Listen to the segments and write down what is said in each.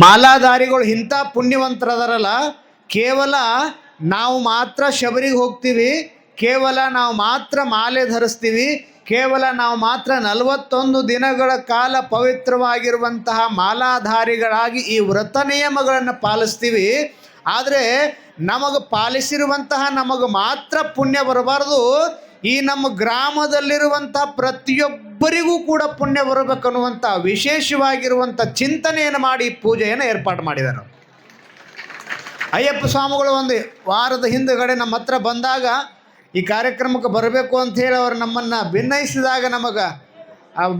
ಮಾಲಾಧಾರಿಗಳು ಇಂಥ ಪುಣ್ಯವಂತರದಾರಲ್ಲ, ಕೇವಲ ನಾವು ಮಾತ್ರ ಶಬರಿಗೆ ಹೋಗ್ತೀವಿ, ಕೇವಲ ನಾವು ಮಾತ್ರ ಮಾಲೆ ಧರಿಸ್ತೀವಿ, ಕೇವಲ ನಾವು ಮಾತ್ರ ನಲವತ್ತೊಂದು ದಿನಗಳ ಕಾಲ ಪವಿತ್ರವಾಗಿರುವಂತಹ ಮಾಲಾಧಾರಿಗಳಾಗಿ ಈ ವ್ರತ ನಿಯಮಗಳನ್ನು ಪಾಲಿಸ್ತೀವಿ. ಆದರೆ ನಮಗೆ ಪಾಲಿಸಿರುವಂತಹ ನಮಗೆ ಮಾತ್ರ ಪುಣ್ಯ ಬರಬಾರ್ದು. ಈ ನಮ್ಮ ಗ್ರಾಮದಲ್ಲಿರುವಂಥ ಪ್ರತಿಯೊಬ್ಬರಿಗೂ ಕೂಡ ಪುಣ್ಯ ಬರಬೇಕನ್ನುವಂಥ ವಿಶೇಷವಾಗಿರುವಂಥ ಚಿಂತನೆಯನ್ನು ಮಾಡಿ ಪೂಜೆಯನ್ನು ಏರ್ಪಾಡು ಮಾಡಿದರು ಅಯ್ಯಪ್ಪ ಸ್ವಾಮಿಗಳು ಒಂದು ವಾರದ ಹಿಂದುಗಡೆ ನಮ್ಮ ಹತ್ರ ಬಂದಾಗ ಈ ಕಾರ್ಯಕ್ರಮಕ್ಕೆ ಬರಬೇಕು ಅಂತ ಹೇಳಿ ಅವರು ನಮ್ಮನ್ನು ಭಿನ್ನಯಿಸಿದಾಗ ನಮಗೆ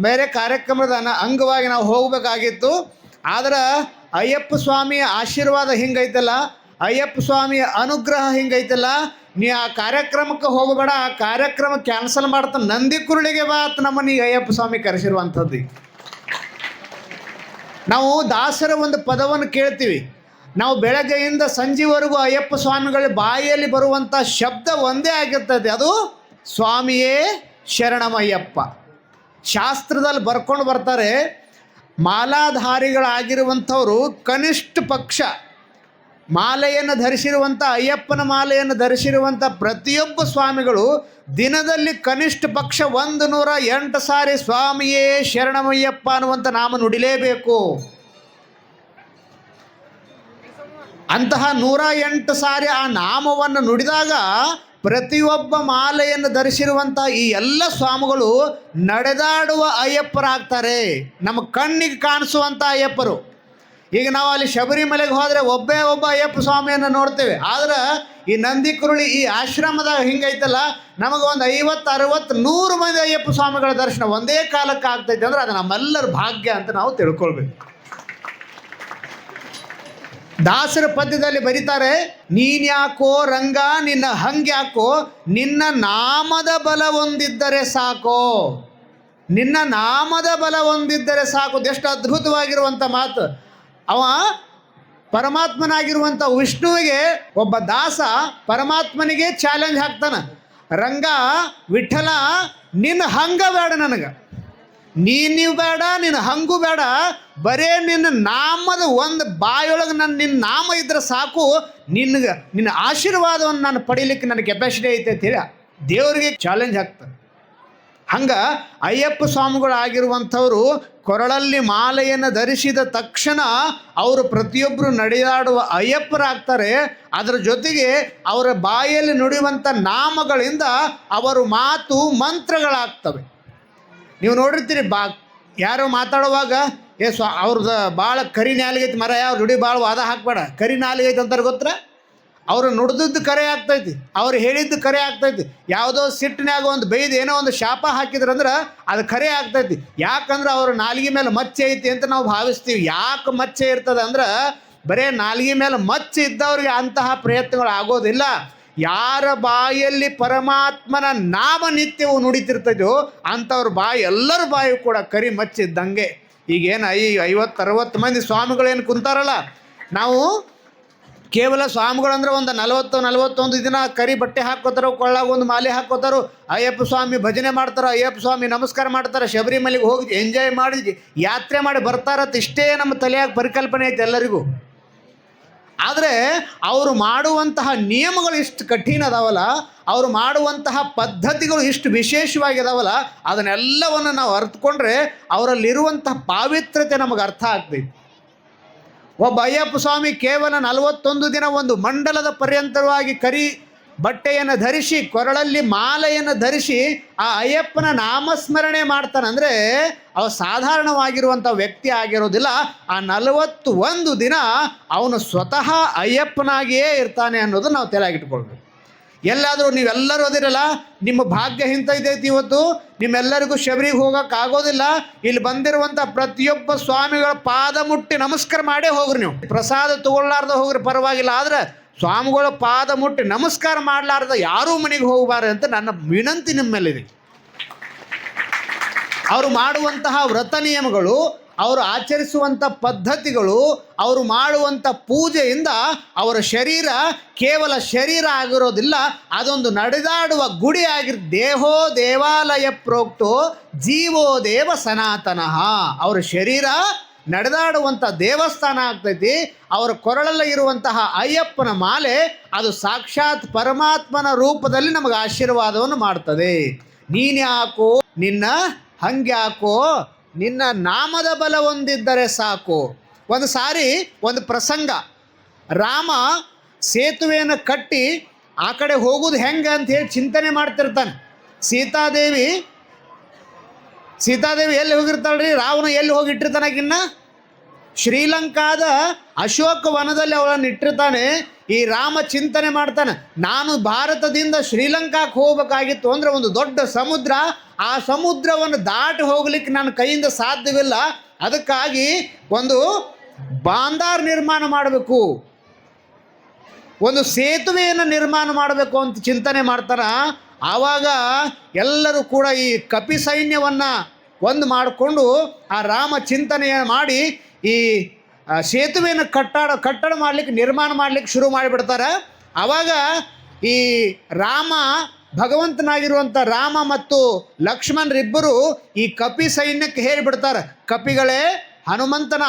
ಬೇರೆ ಕಾರ್ಯಕ್ರಮದ ಅಂಗವಾಗಿ ನಾವು ಹೋಗಬೇಕಾಗಿತ್ತು. ಆದ್ರೆ ಅಯ್ಯಪ್ಪ ಸ್ವಾಮಿಯ ಆಶೀರ್ವಾದ ಹಿಂಗೈತಲ್ಲ, ಅಯ್ಯಪ್ಪ ಸ್ವಾಮಿಯ ಅನುಗ್ರಹ ಹಿಂಗೈತಲ್ಲ ನೀ ಆ ಕಾರ್ಯಕ್ರಮಕ್ಕೆ ಹೋಗಬೇಡ, ಆ ಕಾರ್ಯಕ್ರಮ ಕ್ಯಾನ್ಸಲ್ ಮಾಡ್ತಾ ನಂದಿ ಕುರುಳಿಗೆ ಬಾತ್ ನಮ್ಮನಿಗೆ ಅಯ್ಯಪ್ಪ ಸ್ವಾಮಿ ಕರೆಸಿರುವಂಥದ್ದು. ನಾವು ದಾಸರ ಒಂದು ಪದವನ್ನು ಕೇಳ್ತೀವಿ. ನಾವು ಬೆಳಗ್ಗೆಯಿಂದ ಸಂಜೆವರೆಗೂ ಅಯ್ಯಪ್ಪ ಸ್ವಾಮಿಗಳ ಬಾಯಿಯಲ್ಲಿ ಬರುವಂಥ ಶಬ್ದ ಒಂದೇ ಆಗಿರ್ತದೆ. ಅದು ಸ್ವಾಮಿಯೇ ಶರಣಮಯ್ಯಪ್ಪ ಶಾಸ್ತ್ರದಲ್ಲಿ ಬರ್ಕೊಂಡು ಬರ್ತಾರೆ, ಮಾಲಾಧಾರಿಗಳಾಗಿರುವಂಥವರು ಕನಿಷ್ಠ ಪಕ್ಷ ಮಾಲೆಯನ್ನು ಧರಿಸಿರುವಂಥ ಅಯ್ಯಪ್ಪನ ಮಾಲೆಯನ್ನು ಧರಿಸಿರುವಂಥ ಪ್ರತಿಯೊಬ್ಬ ಸ್ವಾಮಿಗಳು ದಿನದಲ್ಲಿ ಕನಿಷ್ಠ ಪಕ್ಷ ಒಂದು ನೂರ ಎಂಟು ಸಾರಿ ಸ್ವಾಮಿಯೇ ಶರಣಮಯ್ಯಪ್ಪ ಅನ್ನುವಂಥ ನಾಮ ನುಡಿಲೇಬೇಕು. ಅಂತಹ ನೂರ ಎಂಟು ಸಾರಿ ಆ ನಾಮವನ್ನು ನುಡಿದಾಗ ಪ್ರತಿಯೊಬ್ಬ ಮಾಲೆಯನ್ನು ಧರಿಸಿರುವಂಥ ಈ ಎಲ್ಲ ಸ್ವಾಮಿಗಳು ನಡೆದಾಡುವ ಅಯ್ಯಪ್ಪರಾಗ್ತಾರೆ. ನಮ್ಮ ಕಣ್ಣಿಗೆ ಕಾಣಿಸುವಂಥ ಅಯ್ಯಪ್ಪರು. ಈಗ ನಾವು ಅಲ್ಲಿ ಶಬರಿಮಲೆಗೆ ಹೋದರೆ ಒಬ್ಬೇ ಒಬ್ಬ ಅಯ್ಯಪ್ಪ ಸ್ವಾಮಿಯನ್ನು ನೋಡ್ತೇವೆ. ಆದ್ರೆ ಈ ನಂದಿ ಕುರುಳಿ ಈ ಆಶ್ರಮದಾಗ ಹಿಂಗೈತಲ್ಲ, ನಮಗೆ ಒಂದು ಐವತ್ತು, ಅರವತ್ತು, ನೂರು ಮಂದಿ ಅಯ್ಯಪ್ಪ ಸ್ವಾಮಿಗಳ ದರ್ಶನ ಒಂದೇ ಕಾಲಕ್ಕೆ ಆಗ್ತೈತೆ ಅಂದ್ರೆ ಅದು ನಮ್ಮೆಲ್ಲರ ಭಾಗ್ಯ ಅಂತ ನಾವು ತಿಳ್ಕೊಳ್ಬೇಕು. ದಾಸರ ಪದ್ಯದಲ್ಲಿ ಬರೀತಾರೆ ನೀನ್ಯಾಕೋ ರಂಗ, ನಿನ್ನ ಹಂಗ್ಯಾಕೋ ನಿನ್ನ ನಾಮದ ಬಲ ಒಂದಿದ್ದರೆ ಸಾಕೋ. ನಿನ್ನ ನಾಮದ ಬಲ ಒಂದಿದ್ದರೆ ಸಾಕು. ಎಷ್ಟು ಅದ್ಭುತವಾಗಿರುವಂಥ ಮಾತು. ಅವ ಪರಮಾತ್ಮನಾಗಿರುವಂಥ ವಿಷ್ಣುವಿಗೆ ಒಬ್ಬ ದಾಸ ಪರಮಾತ್ಮನಿಗೆ ಚಾಲೆಂಜ್ ಹಾಕ್ತಾನ. ರಂಗ, ವಿಠಲ ನಿನ್ನ ಹಂಗ ಬೇಡ ನನಗೆ. ನೀನು ಬೇಡ ನಿನ್ನ ಹಂಗೂ ಬೇಡ. ಬರೇ ನಿನ್ನ ನಾಮದ ಒಂದು ಬಾಯೊಳಗೆ ನನ್ನ ನಿನ್ನ ನಾಮ ಇದ್ರೆ ಸಾಕು. ನಿನ್ನ ನಿನ್ನ ಆಶೀರ್ವಾದವನ್ನು ನಾನು ಪಡೀಲಿಕ್ಕೆ ನನ್ನ ಕೆಪಾಸಿಟಿ ಐತೆ ಅಂತ ಹೇಳಿ ದೇವರಿಗೆ ಚಾಲೆಂಜ್ ಹಾಕ್ತಾರೆ ಹಂಗೆ ಅಯ್ಯಪ್ಪ ಸ್ವಾಮಿಗಳು ಆಗಿರುವಂಥವರು ಕೊರಳಲ್ಲಿ ಮಾಲೆಯನ್ನು ಧರಿಸಿದ ತಕ್ಷಣ ಅವರು ಪ್ರತಿಯೊಬ್ಬರು ನಡೆದಾಡುವ ಅಯ್ಯಪ್ಪರಾಗ್ತಾರೆ. ಅದರ ಜೊತೆಗೆ ಅವರ ಬಾಯಲ್ಲಿ ನುಡಿಯುವಂಥ ನಾಮಗಳಿಂದ ಅವರು ಮಾತು ಮಂತ್ರಗಳಾಗ್ತವೆ. ನೀವು ನೋಡಿರ್ತೀರಿ ಬಾ, ಯಾರು ಮಾತಾಡುವಾಗ, ಏ ಸ್ವ ಅವ್ರದ್ದು ಭಾಳ ಕರಿ ನಾಲಿಗೆ ಮರ ಯಾವ ನುಡಿ ಭಾಳ ವಾದ ಹಾಕ್ಬೇಡ. ಕರಿ ನಾಲಿಗೆ ಐತೆ ಅಂತಾರೆ ಗೊತ್ತರ? ಅವರು ನುಡ್ದಿದ್ದು ಕರೆ ಆಗ್ತೈತಿ ಅವ್ರು ಹೇಳಿದ್ದು ಕರೆ ಆಗ್ತೈತಿ ಯಾವುದೋ ಸಿಟ್ಟಿನಾಗ ಒಂದು ಬೈದು ಏನೋ ಒಂದು ಶಾಪ ಹಾಕಿದ್ರಂದ್ರೆ ಅದು ಕರೆ ಆಗ್ತೈತಿ ಯಾಕಂದ್ರೆ ಅವ್ರ ನಾಲಿಗೆ ಮೇಲೆ ಮಚ್ಚೆ ಐತಿ ಅಂತ ನಾವು ಭಾವಿಸ್ತೀವಿ. ಯಾಕೆ ಮಚ್ಚೆ ಇರ್ತದೆ ಅಂದ್ರೆ ಬರೇ ನಾಲಿಗೆ ಮೇಲೆ ಮಚ್ಚೆ ಇದ್ದವ್ರಿಗೆ ಅಂತಹ ಪ್ರಯತ್ನಗಳು ಆಗೋದಿಲ್ಲ. ಯಾರ ಬಾಯಲ್ಲಿ ಪರಮಾತ್ಮನ ನಾಮ ನಿತ್ಯವು ನುಡಿತಿರ್ತದೋ ಅಂಥವ್ರ ಬಾಯಿ ಎಲ್ಲರ ಬಾಯಿ ಕೂಡ ಕರಿ ಮಚ್ಚಿದ್ದಂಗೆ ಈಗೇನು ಐ ಐವತ್ತು, ಅರವತ್ತು ಮಂದಿ ಸ್ವಾಮಿಗಳೇನು ಕುಂತಾರಲ್ಲ? ನಾವು ಕೇವಲ ಸ್ವಾಮಿಗಳಂದ್ರೆ ಒಂದು ನಲವತ್ತು, ನಲವತ್ತೊಂದು ದಿನ ಕರಿ ಬಟ್ಟೆ ಹಾಕೋತಾರೋ, ಕೊಳ್ಳಾಗ ಒಂದು ಮಾಲೆ ಹಾಕೋತಾರೋ, ಅಯ್ಯಪ್ಪ ಸ್ವಾಮಿ ಭಜನೆ ಮಾಡ್ತಾರೆ, ಅಯ್ಯಪ್ಪ ಸ್ವಾಮಿ ನಮಸ್ಕಾರ ಮಾಡ್ತಾರೆ, ಶಬರಿಮಲೆಗೆ ಹೋಗಿ ಎಂಜಾಯ್ ಮಾಡಿ ಯಾತ್ರೆ ಮಾಡಿ ಬರ್ತಾರತ್ತ ಇಷ್ಟೇ ನಮ್ಮ ತಲೆಯಾಗ ಪರಿಕಲ್ಪನೆ ಐತೆ ಎಲ್ಲರಿಗೂ. ಆದರೆ ಅವರು ಮಾಡುವಂತಹ ನಿಯಮಗಳು ಇಷ್ಟು ಕಠಿಣ ಅದಾವಲ್ಲ, ಅವರು ಮಾಡುವಂತಹ ಪದ್ಧತಿಗಳು ಇಷ್ಟು ವಿಶೇಷವಾಗಿದಾವಲ್ಲ, ಅದನ್ನೆಲ್ಲವನ್ನು ನಾವು ಅರ್ಥಕೊಂಡ್ರೆ ಅವರಲ್ಲಿರುವಂತಹ ಪಾವಿತ್ರ್ಯತೆ ನಮಗೆ ಅರ್ಥ ಆಗ್ತೈತಿ ಒಬ್ಬ ಅಯ್ಯಪ್ಪ ಸ್ವಾಮಿ ಕೇವಲ ನಲವತ್ತೊಂದು ದಿನ ಒಂದು ಮಂಡಲದ ಪರ್ಯಂತರವಾಗಿ ಕರಿ ಬಟ್ಟೆಯನ್ನು ಧರಿಸಿ, ಕೊರಳಲ್ಲಿ ಮಾಲೆಯನ್ನು ಧರಿಸಿ ಆ ಅಯ್ಯಪ್ಪನ ನಾಮಸ್ಮರಣೆ ಮಾಡ್ತಾನಂದ್ರೆ ಅವ ಸಾಧಾರಣವಾಗಿರುವಂಥ ವ್ಯಕ್ತಿ ಆಗಿರೋದಿಲ್ಲ. ಆ ನಲವತ್ತು ಒಂದು ದಿನ ಅವನು ಸ್ವತಃ ಅಯ್ಯಪ್ಪನಾಗಿಯೇ ಇರ್ತಾನೆ ಅನ್ನೋದು ನಾವು ತಲೆಯಾಗಿಟ್ಕೊಳ್ಬೇಕು ಎಲ್ಲಾದರೂ ನೀವೆಲ್ಲರೂ ಅದಿರಲ್ಲ, ನಿಮ್ಮ ಭಾಗ್ಯ ಹಿಂತೈತೈತಿ ಇವತ್ತು. ನಿಮ್ಮೆಲ್ಲರಿಗೂ ಶಬರಿಗೆ ಹೋಗೋಕೆ ಆಗೋದಿಲ್ಲ. ಇಲ್ಲಿ ಬಂದಿರುವಂಥ ಪ್ರತಿಯೊಬ್ಬ ಸ್ವಾಮಿಗಳ ಪಾದ ಮುಟ್ಟಿ ನಮಸ್ಕಾರ ಮಾಡೇ ಹೋಗ್ರಿ ನೀವು. ಪ್ರಸಾದ ತಗೊಳ್ಳಾರ್ದ ಹೋಗ್ರಿ, ಪರವಾಗಿಲ್ಲ. ಆದ್ರೆ ಸ್ವಾಮಿಗಳ ಪಾದ ಮುಟ್ಟಿ ನಮಸ್ಕಾರ ಮಾಡಲಾರ್ದ ಯಾರೂ ಮನೆಗೆ ಹೋಗಬಾರ್ದು ಅಂತ ನನ್ನ ವಿನಂತಿ ನಿಮ್ಮ ಮೇಲಿದೆ ಅವರು ಮಾಡುವಂತಹ ವ್ರತ ನಿಯಮಗಳು ಅವರು ಆಚರಿಸುವಂಥ ಪದ್ಧತಿಗಳು, ಅವರು ಮಾಡುವಂಥ ಪೂಜೆಯಿಂದ ಅವರ ಶರೀರ ಕೇವಲ ಶರೀರ ಆಗಿರೋದಿಲ್ಲ, ಅದೊಂದು ನಡೆದಾಡುವ ಗುಡಿ ಆಗಿರ್, ದೇಹೋ ದೇವಾಲಯ ಪ್ರೋಕ್ತೋ ಜೀವೋ ದೇವ ಸನಾತನಃ. ಅವರ ಶರೀರ ನಡೆದಾಡುವಂಥ ದೇವಸ್ಥಾನ ಆಗ್ತೈತಿ, ಅವರ ಕೊರಳಲ್ಲಿ ಇರುವಂತಹ ಅಯ್ಯಪ್ಪನ ಮಾಲೆ, ಅದು ಸಾಕ್ಷಾತ್ ಪರಮಾತ್ಮನ ರೂಪದಲ್ಲಿ ನಮಗೆ ಆಶೀರ್ವಾದವನ್ನು ಮಾಡ್ತದೆ. ನೀನ್ಯಾಕೋ, ನಿನ್ನ ಹಂಗ್ಯಾಕೋ ನಿನ್ನ ನಾಮದ ಬಲ ಹೊಂದಿದ್ದರೆ ಸಾಕು. ಒಂದು ಸಾರಿ, ಒಂದು ಪ್ರಸಂಗ. ರಾಮ ಸೇತುವೆಯನ್ನು ಕಟ್ಟಿ ಆ ಕಡೆ ಹೋಗೋದು ಹೆಂಗೆ ಅಂತ ಹೇಳಿ ಚಿಂತನೆ ಮಾಡ್ತಿರ್ತಾನೆ. ಸೀತಾದೇವಿ ಸೀತಾದೇವಿ ಎಲ್ಲಿ ಹೋಗಿರ್ತಾಳ್ರಿ? ರಾವಣ ಎಲ್ಲಿ ಹೋಗಿಟ್ಟಿರ್ತಾನಾಗಿನ್ನ ಶ್ರೀಲಂಕಾದ ಅಶೋಕ ವನದಲ್ಲಿ ಅವಳನ್ನು ಇಟ್ಟಿರ್ತಾನೆ. ಈ ರಾಮ ಚಿಂತನೆ ಮಾಡ್ತಾನೆ, ನಾನು ಭಾರತದಿಂದ ಶ್ರೀಲಂಕಾಕ್ಕೆ ಹೋಗ್ಬೇಕಾಗಿತ್ತು ಅಂದ್ರೆ ಒಂದು ದೊಡ್ಡ ಸಮುದ್ರ, ಆ ಸಮುದ್ರವನ್ನು ದಾಟಿ ಹೋಗ್ಲಿಕ್ಕೆ ನನ್ನ ಕೈಯಿಂದ ಸಾಧ್ಯವಿಲ್ಲ. ಅದಕ್ಕಾಗಿ ಒಂದು ಬಾಂದಾರ್ ನಿರ್ಮಾಣ ಮಾಡಬೇಕು. ಒಂದು ಸೇತುವೆಯನ್ನು ನಿರ್ಮಾಣ ಮಾಡಬೇಕು ಅಂತ ಚಿಂತನೆ ಮಾಡ್ತಾರ ಆವಾಗ ಎಲ್ಲರೂ ಕೂಡ ಈ ಕಪಿ ಸೈನ್ಯವನ್ನು ಒಂದು ಮಾಡಿಕೊಂಡು ಆ ರಾಮ ಚಿಂತನೆಯ ಮಾಡಿ ಈ ಸೇತುವೆಯನ್ನು ಕಟ್ಟಾಡ, ಕಟ್ಟಡ ಮಾಡಲಿಕ್ಕೆ, ನಿರ್ಮಾಣ ಮಾಡಲಿಕ್ಕೆ ಶುರು ಮಾಡಿಬಿಡ್ತಾರೆ. ಆವಾಗ ಈ ರಾಮ, ಭಗವಂತನಾಗಿರುವಂಥ ರಾಮ ಮತ್ತು ಲಕ್ಷ್ಮಣರಿಬ್ಬರು ಈ ಕಪಿ ಸೈನ್ಯಕ್ಕೆ ಹೇರಿಬಿಡ್ತಾರೆ ಕಪಿಗಳೇ, ಹನುಮಂತನ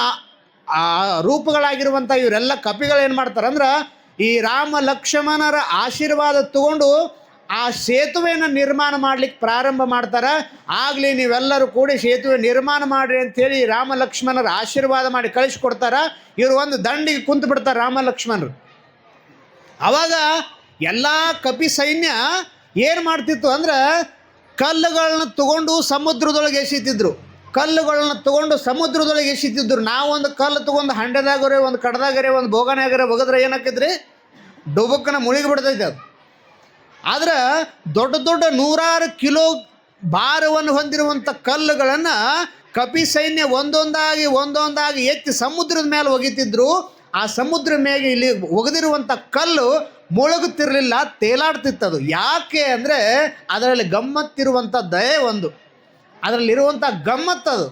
ರೂಪಗಳಾಗಿರುವಂಥ ಇವರೆಲ್ಲ ಕಪಿಗಳೇನು ಮಾಡ್ತಾರೆ? ಅಂದ್ರೆ ಈ ರಾಮ, ಲಕ್ಷ್ಮಣರ ಆಶೀರ್ವಾದ ತಗೊಂಡು ಆ ಸೇತುವೆಯನ್ನು ನಿರ್ಮಾಣ ಮಾಡ್ಲಿಕ್ಕೆ ಪ್ರಾರಂಭ ಮಾಡ್ತಾರೆ. ಆಗಲಿ ನೀವೆಲ್ಲರೂ ಕೂಡಿ ಸೇತುವೆ ನಿರ್ಮಾಣ ಮಾಡ್ರಿ ಅಂತೇಳಿ ರಾಮ ಲಕ್ಷ್ಮಣರು ಆಶೀರ್ವಾದ ಮಾಡಿ ಕಳಿಸ್ಕೊಡ್ತಾರ. ಇವರು ಒಂದು ದಂಡಿಗೆ ಕುಂತು ಬಿಡ್ತಾರೆ ರಾಮ ಲಕ್ಷ್ಮಣರು. ಅವಾಗ ಎಲ್ಲ ಕಪಿ ಸೈನ್ಯ ಏನು ಮಾಡ್ತಿತ್ತು ಅಂದ್ರೆ ಕಲ್ಲುಗಳನ್ನ ತಗೊಂಡು ಸಮುದ್ರದೊಳಗೆ ಎಸಿತಿದ್ರು. ಕಲ್ಲುಗಳನ್ನ ತಗೊಂಡು ಸಮುದ್ರದೊಳಗೆ ಎಸಿತಿದ್ರು. ನಾವೊಂದು ಕಲ್ಲು ತಗೊಂಡು ಹಂಡೆದಾಗರೆ ಒಂದು ಕಡದಾಗರೆ ಒಂದು ಬೋಗನಾಗರೆ ಒಗದ್ರೆ ಏನಾಕಿದ್ರಿ ಡುಬಕ್ಕನ ಮುಳುಗಿ ಬಿಡ್ತೈತೆ ಅದು. ಆದ್ರೆ ದೊಡ್ಡ ದೊಡ್ಡ ನೂರಾರು ಕಿಲೋ ಭಾರವನ್ನು ಹೊಂದಿರುವಂಥ ಕಲ್ಲುಗಳನ್ನು ಕಪಿ ಸೈನ್ಯ ಒಂದೊಂದಾಗಿ ಒಂದೊಂದಾಗಿ ಎತ್ತಿ ಸಮುದ್ರದ ಮೇಲೆ ಒಗಿತಿದ್ರು ಆ ಸಮುದ್ರ ಮೇಲೆ ಇಲ್ಲಿ ಒಗೆದಿರುವಂಥ ಕಲ್ಲು ಮುಳುಗುತ್ತಿರಲಿಲ್ಲ, ತೇಲಾಡ್ತಿತ್ತದು. ಯಾಕೆ ಅಂದರೆ ಅದರಲ್ಲಿ ಗಮ್ಮತ್ತಿರುವಂಥ ದಯೆ ಒಂದು. ಅದರಲ್ಲಿರುವಂಥ ಗಮ್ಮತ್ತದು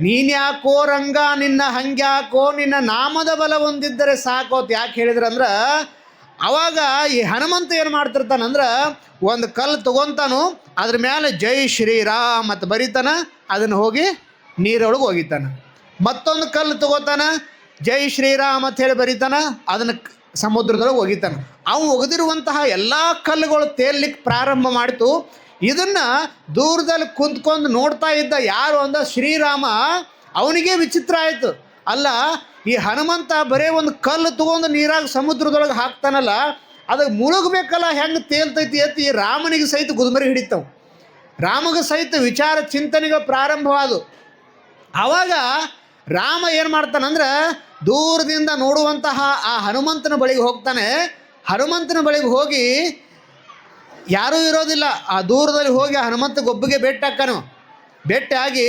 ನೀನ್ಯಾಕೋ ರಂಗ, ನಿನ್ನ ಹಂಗ್ಯಾಕೋ, ನಿನ್ನ ನಾಮದ ಬಲ ಒಂದಿದ್ದರೆ ಸಾಕು ಅಂತ ಯಾಕೆ ಹೇಳಿದ್ರಂದ್ರೆ ಅವಾಗ ಈ ಹನುಮಂತ ಏನು ಮಾಡ್ತಿರ್ತಾನಂದ್ರೆ ಒಂದು ಕಲ್ಲು ತಗೊಂತಾನು, ಅದ್ರ ಮೇಲೆ ಜೈ ಶ್ರೀರಾಮ್ ಅಂತ ಬರೀತಾನ, ಅದನ್ನು ಹೋಗಿ ನೀರೊಳಗೆ ಹೋಗಿತಾನ ಮತ್ತೊಂದು ಕಲ್ಲು ತಗೋತಾನ, ಜೈ ಶ್ರೀರಾಮ್ ಅಂತ ಹೇಳಿ ಬರೀತಾನ, ಅದನ್ನು ಸಮುದ್ರದೊಳಗೆ ಹೋಗಿತಾನ ಅವು ಒಗೆದಿರುವಂತಹ ಎಲ್ಲ ಕಲ್ಲುಗಳು ತೇಲಿಕ್ಕೆ ಪ್ರಾರಂಭ ಮಾಡಿತು. ಇದನ್ನ ದೂರದಲ್ಲಿ ಕುಂತ್ಕೊಂಡು ನೋಡ್ತಾ ಇದ್ದ ಯಾರು ಅಂದ ಶ್ರೀರಾಮ, ಅವನಿಗೆ ವಿಚಿತ್ರ ಆಯಿತು. ಅಲ್ಲ ಈ ಹನುಮಂತ ಬರೇ ಒಂದು ಕಲ್ಲು ತಗೊಂಡು ನೀರಾಗ ಸಮುದ್ರದೊಳಗೆ ಹಾಕ್ತಾನಲ್ಲ ಅದು ಮುಳುಗಬೇಕಲ್ಲ, ಹೆಂಗೆ ತೇಲ್ತೈತಿ ಅಂತ ಈ ರಾಮನಿಗೆ ಸಹಿತ ಗುದುಮರಿ ಹಿಡಿತವ. ರಾಮಗ ಸಹಿತ ವಿಚಾರ ಚಿಂತನೆಗೆ ಪ್ರಾರಂಭವಾದು ಆವಾಗ ರಾಮ ಏನು ಮಾಡ್ತಾನಂದ್ರೆ, ದೂರದಿಂದ ನೋಡುವಂತಹ ಆ ಹನುಮಂತನ ಬಳಿಗೆ ಹೋಗ್ತಾನೆ. ಹನುಮಂತನ ಬಳಿಗೆ ಹೋಗಿ ಯಾರೂ ಇರೋದಿಲ್ಲ. ಆ ದೂರದಲ್ಲಿ ಹೋಗಿ ಹನುಮಂತ ಗೊಬ್ಬಿಗೆ ಭೇಟಿ ಹಾಕ್ಕಾನು ಭೇಟಿ ಆಗಿ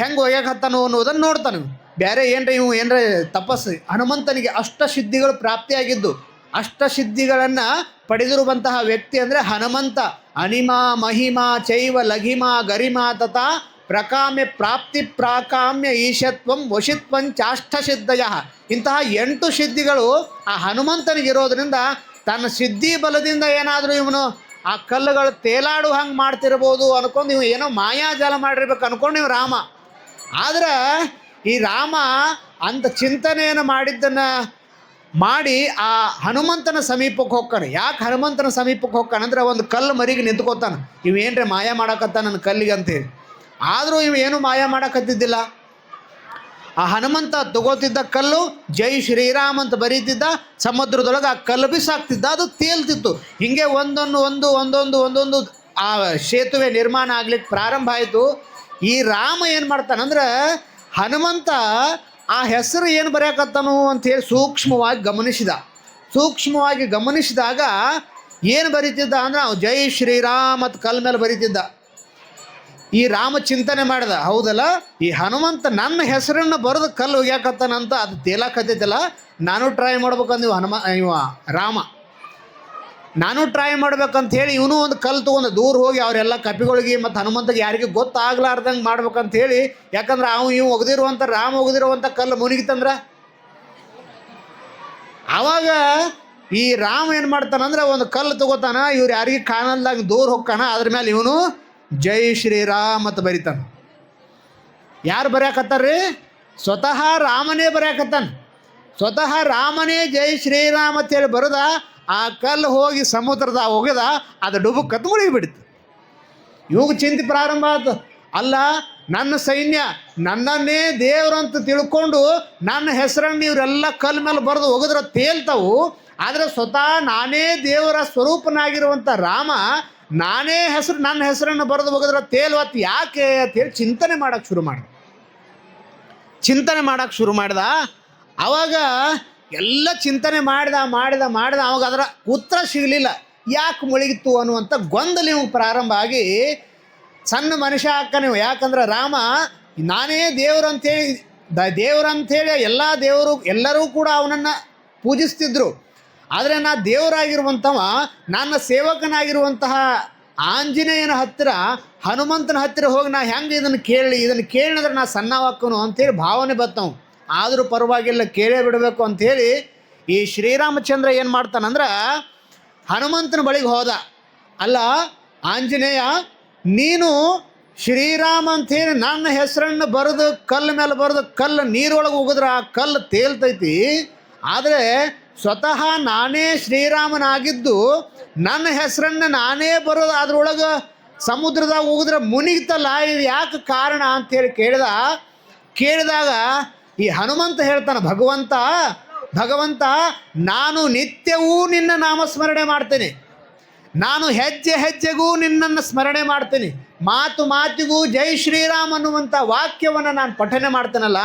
ಹೆಂಗೆ ಒಯ್ಯಕ್ಕೆ ಅನ್ನೋದನ್ನು ನೋಡ್ತಾನೆ. ಬೇರೆ ಏನರ ಇವು ಏನರ ತಪಸ್ಸು? ಹನುಮಂತನಿಗೆ ಅಷ್ಟಸಿದ್ಧಿಗಳು ಪ್ರಾಪ್ತಿಯಾಗಿದ್ದು ಅಷ್ಟಸಿದ್ಧಿಗಳನ್ನು ಪಡೆದಿರುವಂತಹ ವ್ಯಕ್ತಿ ಅಂದರೆ ಹನುಮಂತ. ಅನಿಮಾ, ಮಹಿಮಾ, ಚೈವ, ಲಘಿಮಾ, ಗರಿಮಾ ತಥಾ ಪ್ರಕಾಮ್ಯ ಪ್ರಾಪ್ತಿ, ಪ್ರಾಕಾಮ್ಯ ಈಶತ್ವಂ, ವಶಿತ್ವಂ ಚಾಷ್ಟಸಿದ್ಧಯ ಇಂತಹ ಎಂಟು ಸಿದ್ಧಿಗಳು ಆ ಹನುಮಂತನಿಗಿರೋದ್ರಿಂದ ತನ್ನ ಸಿದ್ಧಿ ಬಲದಿಂದ ಏನಾದರೂ ಇವನು ಆ ಕಲ್ಲುಗಳು ತೇಲಾಡು ಹಂಗೆ ಮಾಡ್ತಿರ್ಬೋದು ಅನ್ಕೊಂಡು ಇವು ಏನೋ ಮಾಯಾಜಾಲ ಮಾಡಿರ್ಬೇಕು ಅನ್ಕೊಂಡು ಇವು ರಾಮ. ಆದ್ರೆ ಈ ರಾಮ ಅಂತ ಚಿಂತನೆಯನ್ನು ಮಾಡಿದ್ದನ್ನು ಮಾಡಿ ಆ ಹನುಮಂತನ ಸಮೀಪಕ್ಕೆ ಹೋಗ್ತಾನೆ. ಯಾಕೆ ಹನುಮಂತನ ಸಮೀಪಕ್ಕೆ ಹೋಗ್ತಾನೆ ಅಂದ್ರೆ ಒಂದು ಕಲ್ಲು ಮರಿಗೆ ನಿಂತ್ಕೋತಾನೆ. ಇವೇನ್ರೆ ಮಾಯ ಮಾಡಕತ್ತ ನನ್ನ ಕಲ್ಲಿಗೆ ಅಂತೇಳಿ. ಆದರೂ ಇವು ಏನು ಮಾಯ ಮಾಡಕತ್ತಿದ್ದಿಲ್ಲ. ಆ ಹನುಮಂತ ತಗೋತಿದ್ದ ಕಲ್ಲು ಜೈ ಶ್ರೀರಾಮ್ ಅಂತ ಬರೀತಿದ್ದ, ಸಮುದ್ರದೊಳಗೆ ಆ ಕಲ್ಲು ಬಿಸಾಕ್ತಿದ್ದ, ಅದು ತೇಲ್ತಿತ್ತು. ಹಿಂಗೆ ಒಂದೊಂದು, ಒಂದು, ಒಂದೊಂದು ಒಂದೊಂದು ಆ ಸೇತುವೆ ನಿರ್ಮಾಣ ಆಗ್ಲಿಕ್ಕೆ ಪ್ರಾರಂಭ ಆಯಿತು. ಈ ರಾಮ ಏನು ಮಾಡ್ತಾನಂದ್ರೆ ಹನುಮಂತ ಆ ಹೆಸರು ಏನು ಬರೆಯಕತ್ತಾನು ಅಂತೇಳಿ ಸೂಕ್ಷ್ಮವಾಗಿ ಗಮನಿಸಿದ. ಸೂಕ್ಷ್ಮವಾಗಿ ಗಮನಿಸಿದಾಗ ಏನು ಬರೀತಿದ್ದ ಅಂದ್ರೆ ಅವ್ನು ಜೈ ಶ್ರೀರಾಮ್ ಅಂತ ಕಲ್ ಮೇಲೆ ಬರೀತಿದ್ದ. ಈ ರಾಮ ಚಿಂತನೆ ಮಾಡಿದ, ಹೌದಲ್ಲ? ಈ ಹನುಮಂತ ನನ್ನ ಹೆಸರನ್ನು ಬರೆದು ಕಲ್ಲು ಒಗ್ಯಾಕತ್ತಾನಂತ ಅದು ತೇಲಾಕತ್ತೈತಲ್ಲ, ನಾನು ಟ್ರೈ ಮಾಡ್ಬೇಕಂದ ಹನುಮ, ಇವ ರಾಮ. ನಾನು ಟ್ರೈ ಮಾಡ್ಬೇಕಂತ ಹೇಳಿ ಇವನು ಒಂದು ಕಲ್ಲು ತೊಗೊಂಡು ದೂರ ಹೋಗಿ ಅವರೆಲ್ಲ ಕಪಿಗಳಿಗೆ ಮತ್ತು ಹನುಮಂತಗೆ ಯಾರಿಗೂ ಗೊತ್ತಾಗ್ಲಾರ್ದಂಗೆ ಮಾಡ್ಬೇಕಂತ ಹೇಳಿ, ಯಾಕಂದ್ರೆ ಅವ್ನು ಇವ್ ಒಗದಿರುವಂಥ ರಾಮ ಒಗದಿರುವಂಥ ಕಲ್ಲು ಮುನಿಗಿತಂದ್ರ ಆವಾಗ ಈ ರಾಮ ಏನು ಮಾಡ್ತಾನಂದ್ರೆ ಒಂದು ಕಲ್ಲು ತಗೋತಾನ, ಇವ್ರು ಯಾರಿಗೆ ಕಾಣಲ್ದಾಗ ದೂರ ಹೋಗ್ತಾನ ಅದ್ರ ಮೇಲೆ ಇವನು ಜೈ ಶ್ರೀರಾಮ್ ಅಂತ ಬರೀತಾನ. ಯಾರು ಬರ್ಯಾಕತ್ತಾರ್ರಿ ಸ್ವತಃ ರಾಮನೇ ಬರ್ಯಾಕತ್ತಾನ ಸ್ವತಃ ರಾಮನೇ ಜೈ ಶ್ರೀರಾಮ ಅಂತೇಳಿ ಬರೋದ ಆ ಕಲ್ಲು ಹೋಗಿ ಸಮುದ್ರದ ಒಗೆದ, ಅದು ಡುಬು ಕತ್ತು ಮುಳುಗಿಬಿಡ್ತು ಇವಾಗ ಚಿಂತೆ ಪ್ರಾರಂಭ ಆಯ್ತು ಅಲ್ಲ, ನನ್ನ ಸೈನ್ಯ, ನನ್ನನ್ನೇ ದೇವರಂತ ತಿಳ್ಕೊಂಡು ನನ್ನ ಹೆಸರನ್ನು ಇವರೆಲ್ಲ ಕಲ್ ಮೇಲೆ ಬರೆದು ಒಗದ್ರ ತೇಲ್ತಾವು. ಆದರೆ ಸ್ವತಃ ನಾನೇ ದೇವರ ಸ್ವರೂಪನಾಗಿರುವಂಥ ರಾಮ, ನಾನೇ ಹೆಸರು, ನನ್ನ ಹೆಸರನ್ನು ಬರೆದು ಒಗದ್ರ ತೇಲ್ವತ್ತು ಯಾಕೆ ಅಂತೇಳಿ ಚಿಂತನೆ ಮಾಡೋಕ್ಕೆ ಶುರು ಮಾಡಿದ. ಚಿಂತನೆ ಮಾಡೋಕ್ಕೆ ಶುರು ಮಾಡ್ದ. ಅವಾಗ ಎಲ್ಲ ಚಿಂತನೆ ಮಾಡಿದ ಮಾಡಿದ ಮಾಡಿದ, ಅವಾಗ ಅದರ ಉತ್ತರ ಸಿಗಲಿಲ್ಲ. ಯಾಕೆ ಮುಳುಗಿತ್ತು ಅನ್ನುವಂಥ ಗೊಂದಲ ನೀವು ಪ್ರಾರಂಭ ಆಗಿ ಸಣ್ಣ ಮನುಷ್ಯ ಹಾಕ ನೀವು ಯಾಕಂದ್ರೆ ರಾಮ, ನಾನೇ ದೇವರಂತೇಳಿ, ದ ದೇವರಂಥೇಳಿ ಎಲ್ಲ ದೇವರು, ಎಲ್ಲರೂ ಕೂಡ ಅವನನ್ನು ಪೂಜಿಸ್ತಿದ್ರು. ಆದರೆ ನಾ ದೇವರಾಗಿರುವಂಥವ ನನ್ನ ಸೇವಕನಾಗಿರುವಂತಹ ಆಂಜನೇಯನ ಹತ್ತಿರ, ಹನುಮಂತನ ಹತ್ತಿರ ಹೋಗಿ ನಾ ಹೆಂಗೆ ಇದನ್ನು ಕೇಳಿ ಇದನ್ನು ಕೇಳಿದ್ರೆ ನಾ ಸಣ್ಣವಾಕ್ಕನು ಅಂತೇಳಿ ಭಾವನೆ ಬತ್ತವು. ಆದರೂ ಪರವಾಗಿಲ್ಲ, ಕೇಳೇ ಬಿಡಬೇಕು ಅಂಥೇಳಿ ಈ ಶ್ರೀರಾಮಚಂದ್ರ ಏನು ಮಾಡ್ತಾನಂದ್ರೆ ಹನುಮಂತನ ಬಳಿಗೆ ಹೋದ. ಅಲ್ಲ, ಆಂಜನೇಯ, ನೀನು ಶ್ರೀರಾಮ ಅಂಥೇಳಿ ನನ್ನ ಹೆಸರನ್ನು ಬರೆದು ಕಲ್ಲು ಮೇಲೆ ಬರೆದು ಕಲ್ಲು ನೀರೊಳಗೆ ಹೋಗಿದ್ರೆ ಆ ಕಲ್ಲು ತೇಲ್ತೈತಿ. ಆದರೆ ಸ್ವತಃ ನಾನೇ ಶ್ರೀರಾಮನಾಗಿದ್ದು ನನ್ನ ಹೆಸರನ್ನು ನಾನೇ ಬರೋದು ಅದ್ರೊಳಗೆ ಸಮುದ್ರದಾಗ ಹೋಗಿದ್ರೆ ಮುನಿಗ್ತಲ್ಲ ಇದು ಯಾಕೆ ಕಾರಣ ಅಂತೇಳಿ ಕೇಳಿದ. ಕೇಳಿದಾಗ ಈ ಹನುಮಂತ ಹೇಳ್ತಾನೆ, ಭಗವಂತ ಭಗವಂತ, ನಾನು ನಿತ್ಯವೂ ನಿನ್ನ ನಾಮಸ್ಮರಣೆ ಮಾಡ್ತೇನೆ. ನಾನು ಹೆಜ್ಜೆ ಹೆಜ್ಜೆಗೂ ನಿನ್ನನ್ನು ಸ್ಮರಣೆ ಮಾಡ್ತೀನಿ. ಮಾತು ಮಾತಿಗೂ ಜೈ ಶ್ರೀರಾಮ್ ಅನ್ನುವಂಥ ವಾಕ್ಯವನ್ನು ನಾನು ಪಠನೆ ಮಾಡ್ತೇನಲ್ಲ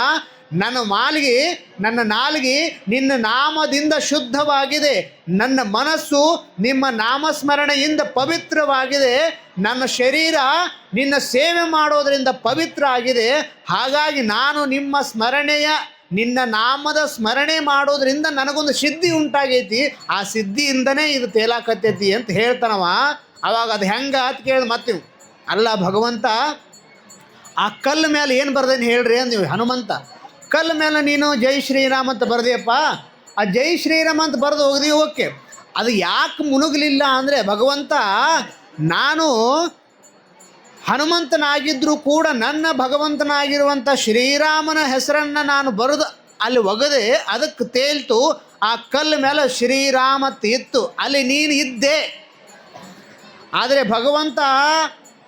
ನನ್ನ ಮಾಲಿಗೆ, ನನ್ನ ನಾಲಿಗೆ ನಿನ್ನ ನಾಮದಿಂದ ಶುದ್ಧವಾಗಿದೆ. ನನ್ನ ಮನಸ್ಸು ನಿಮ್ಮ ನಾಮಸ್ಮರಣೆಯಿಂದ ಪವಿತ್ರವಾಗಿದೆ. ನನ್ನ ಶರೀರ ನಿನ್ನ ಸೇವೆ ಮಾಡೋದರಿಂದ ಪವಿತ್ರ ಆಗಿದೆ. ಹಾಗಾಗಿ ನಾನು ನಿಮ್ಮ ಸ್ಮರಣೆಯ, ನಿನ್ನ ನಾಮದ ಸ್ಮರಣೆ ಮಾಡೋದರಿಂದ ನನಗೊಂದು ಸಿದ್ಧಿ ಉಂಟಾಗೈತಿ. ಆ ಸಿದ್ಧಿಯಿಂದನೇ ಇದು ತೇಲಾಕತ್ತೈತಿ ಅಂತ ಹೇಳ್ತಾನವ. ಅವಾಗ ಅದು ಹೆಂಗ ಅಂತ ಕೇಳಿದ ಮತ್ತೆ ಅಲ್ಲ ಭಗವಂತ, ಆ ಕಲ್ಲು ಮೇಲೆ ಏನು ಬರ್ದೇನು ಹೇಳ್ರಿ ನೀವು ಹನುಮಂತ. ಕಲ್ಲು ಮೇಲೆ ನೀನು ಜೈ ಶ್ರೀರಾಮ್ ಅಂತ ಬರ್ದಿಯಪ್ಪ. ಆ ಜೈ ಶ್ರೀರಾಮ್ ಅಂತ ಬರೆದು ಹೋಗಿದೆ ಓಕೆ. ಅದು ಯಾಕೆ ಮುನುಗಲಿಲ್ಲ ಅಂದರೆ ಭಗವಂತ, ನಾನು ಹನುಮಂತನಾಗಿದ್ದರೂ ಕೂಡ ನನ್ನ ಭಗವಂತನಾಗಿರುವಂಥ ಶ್ರೀರಾಮನ ಹೆಸರನ್ನು ನಾನು ಬರೆದು ಅಲ್ಲಿ ಒಗದೆ, ಅದಕ್ಕೆ ತೇಲ್ತು, ಆ ಕಲ್ಲು ಮೇಲೆ ಶ್ರೀರಾಮ ಇತ್ತು ಅಲ್ಲಿ ನೀನು ಇದ್ದೆ. ಆದರೆ ಭಗವಂತ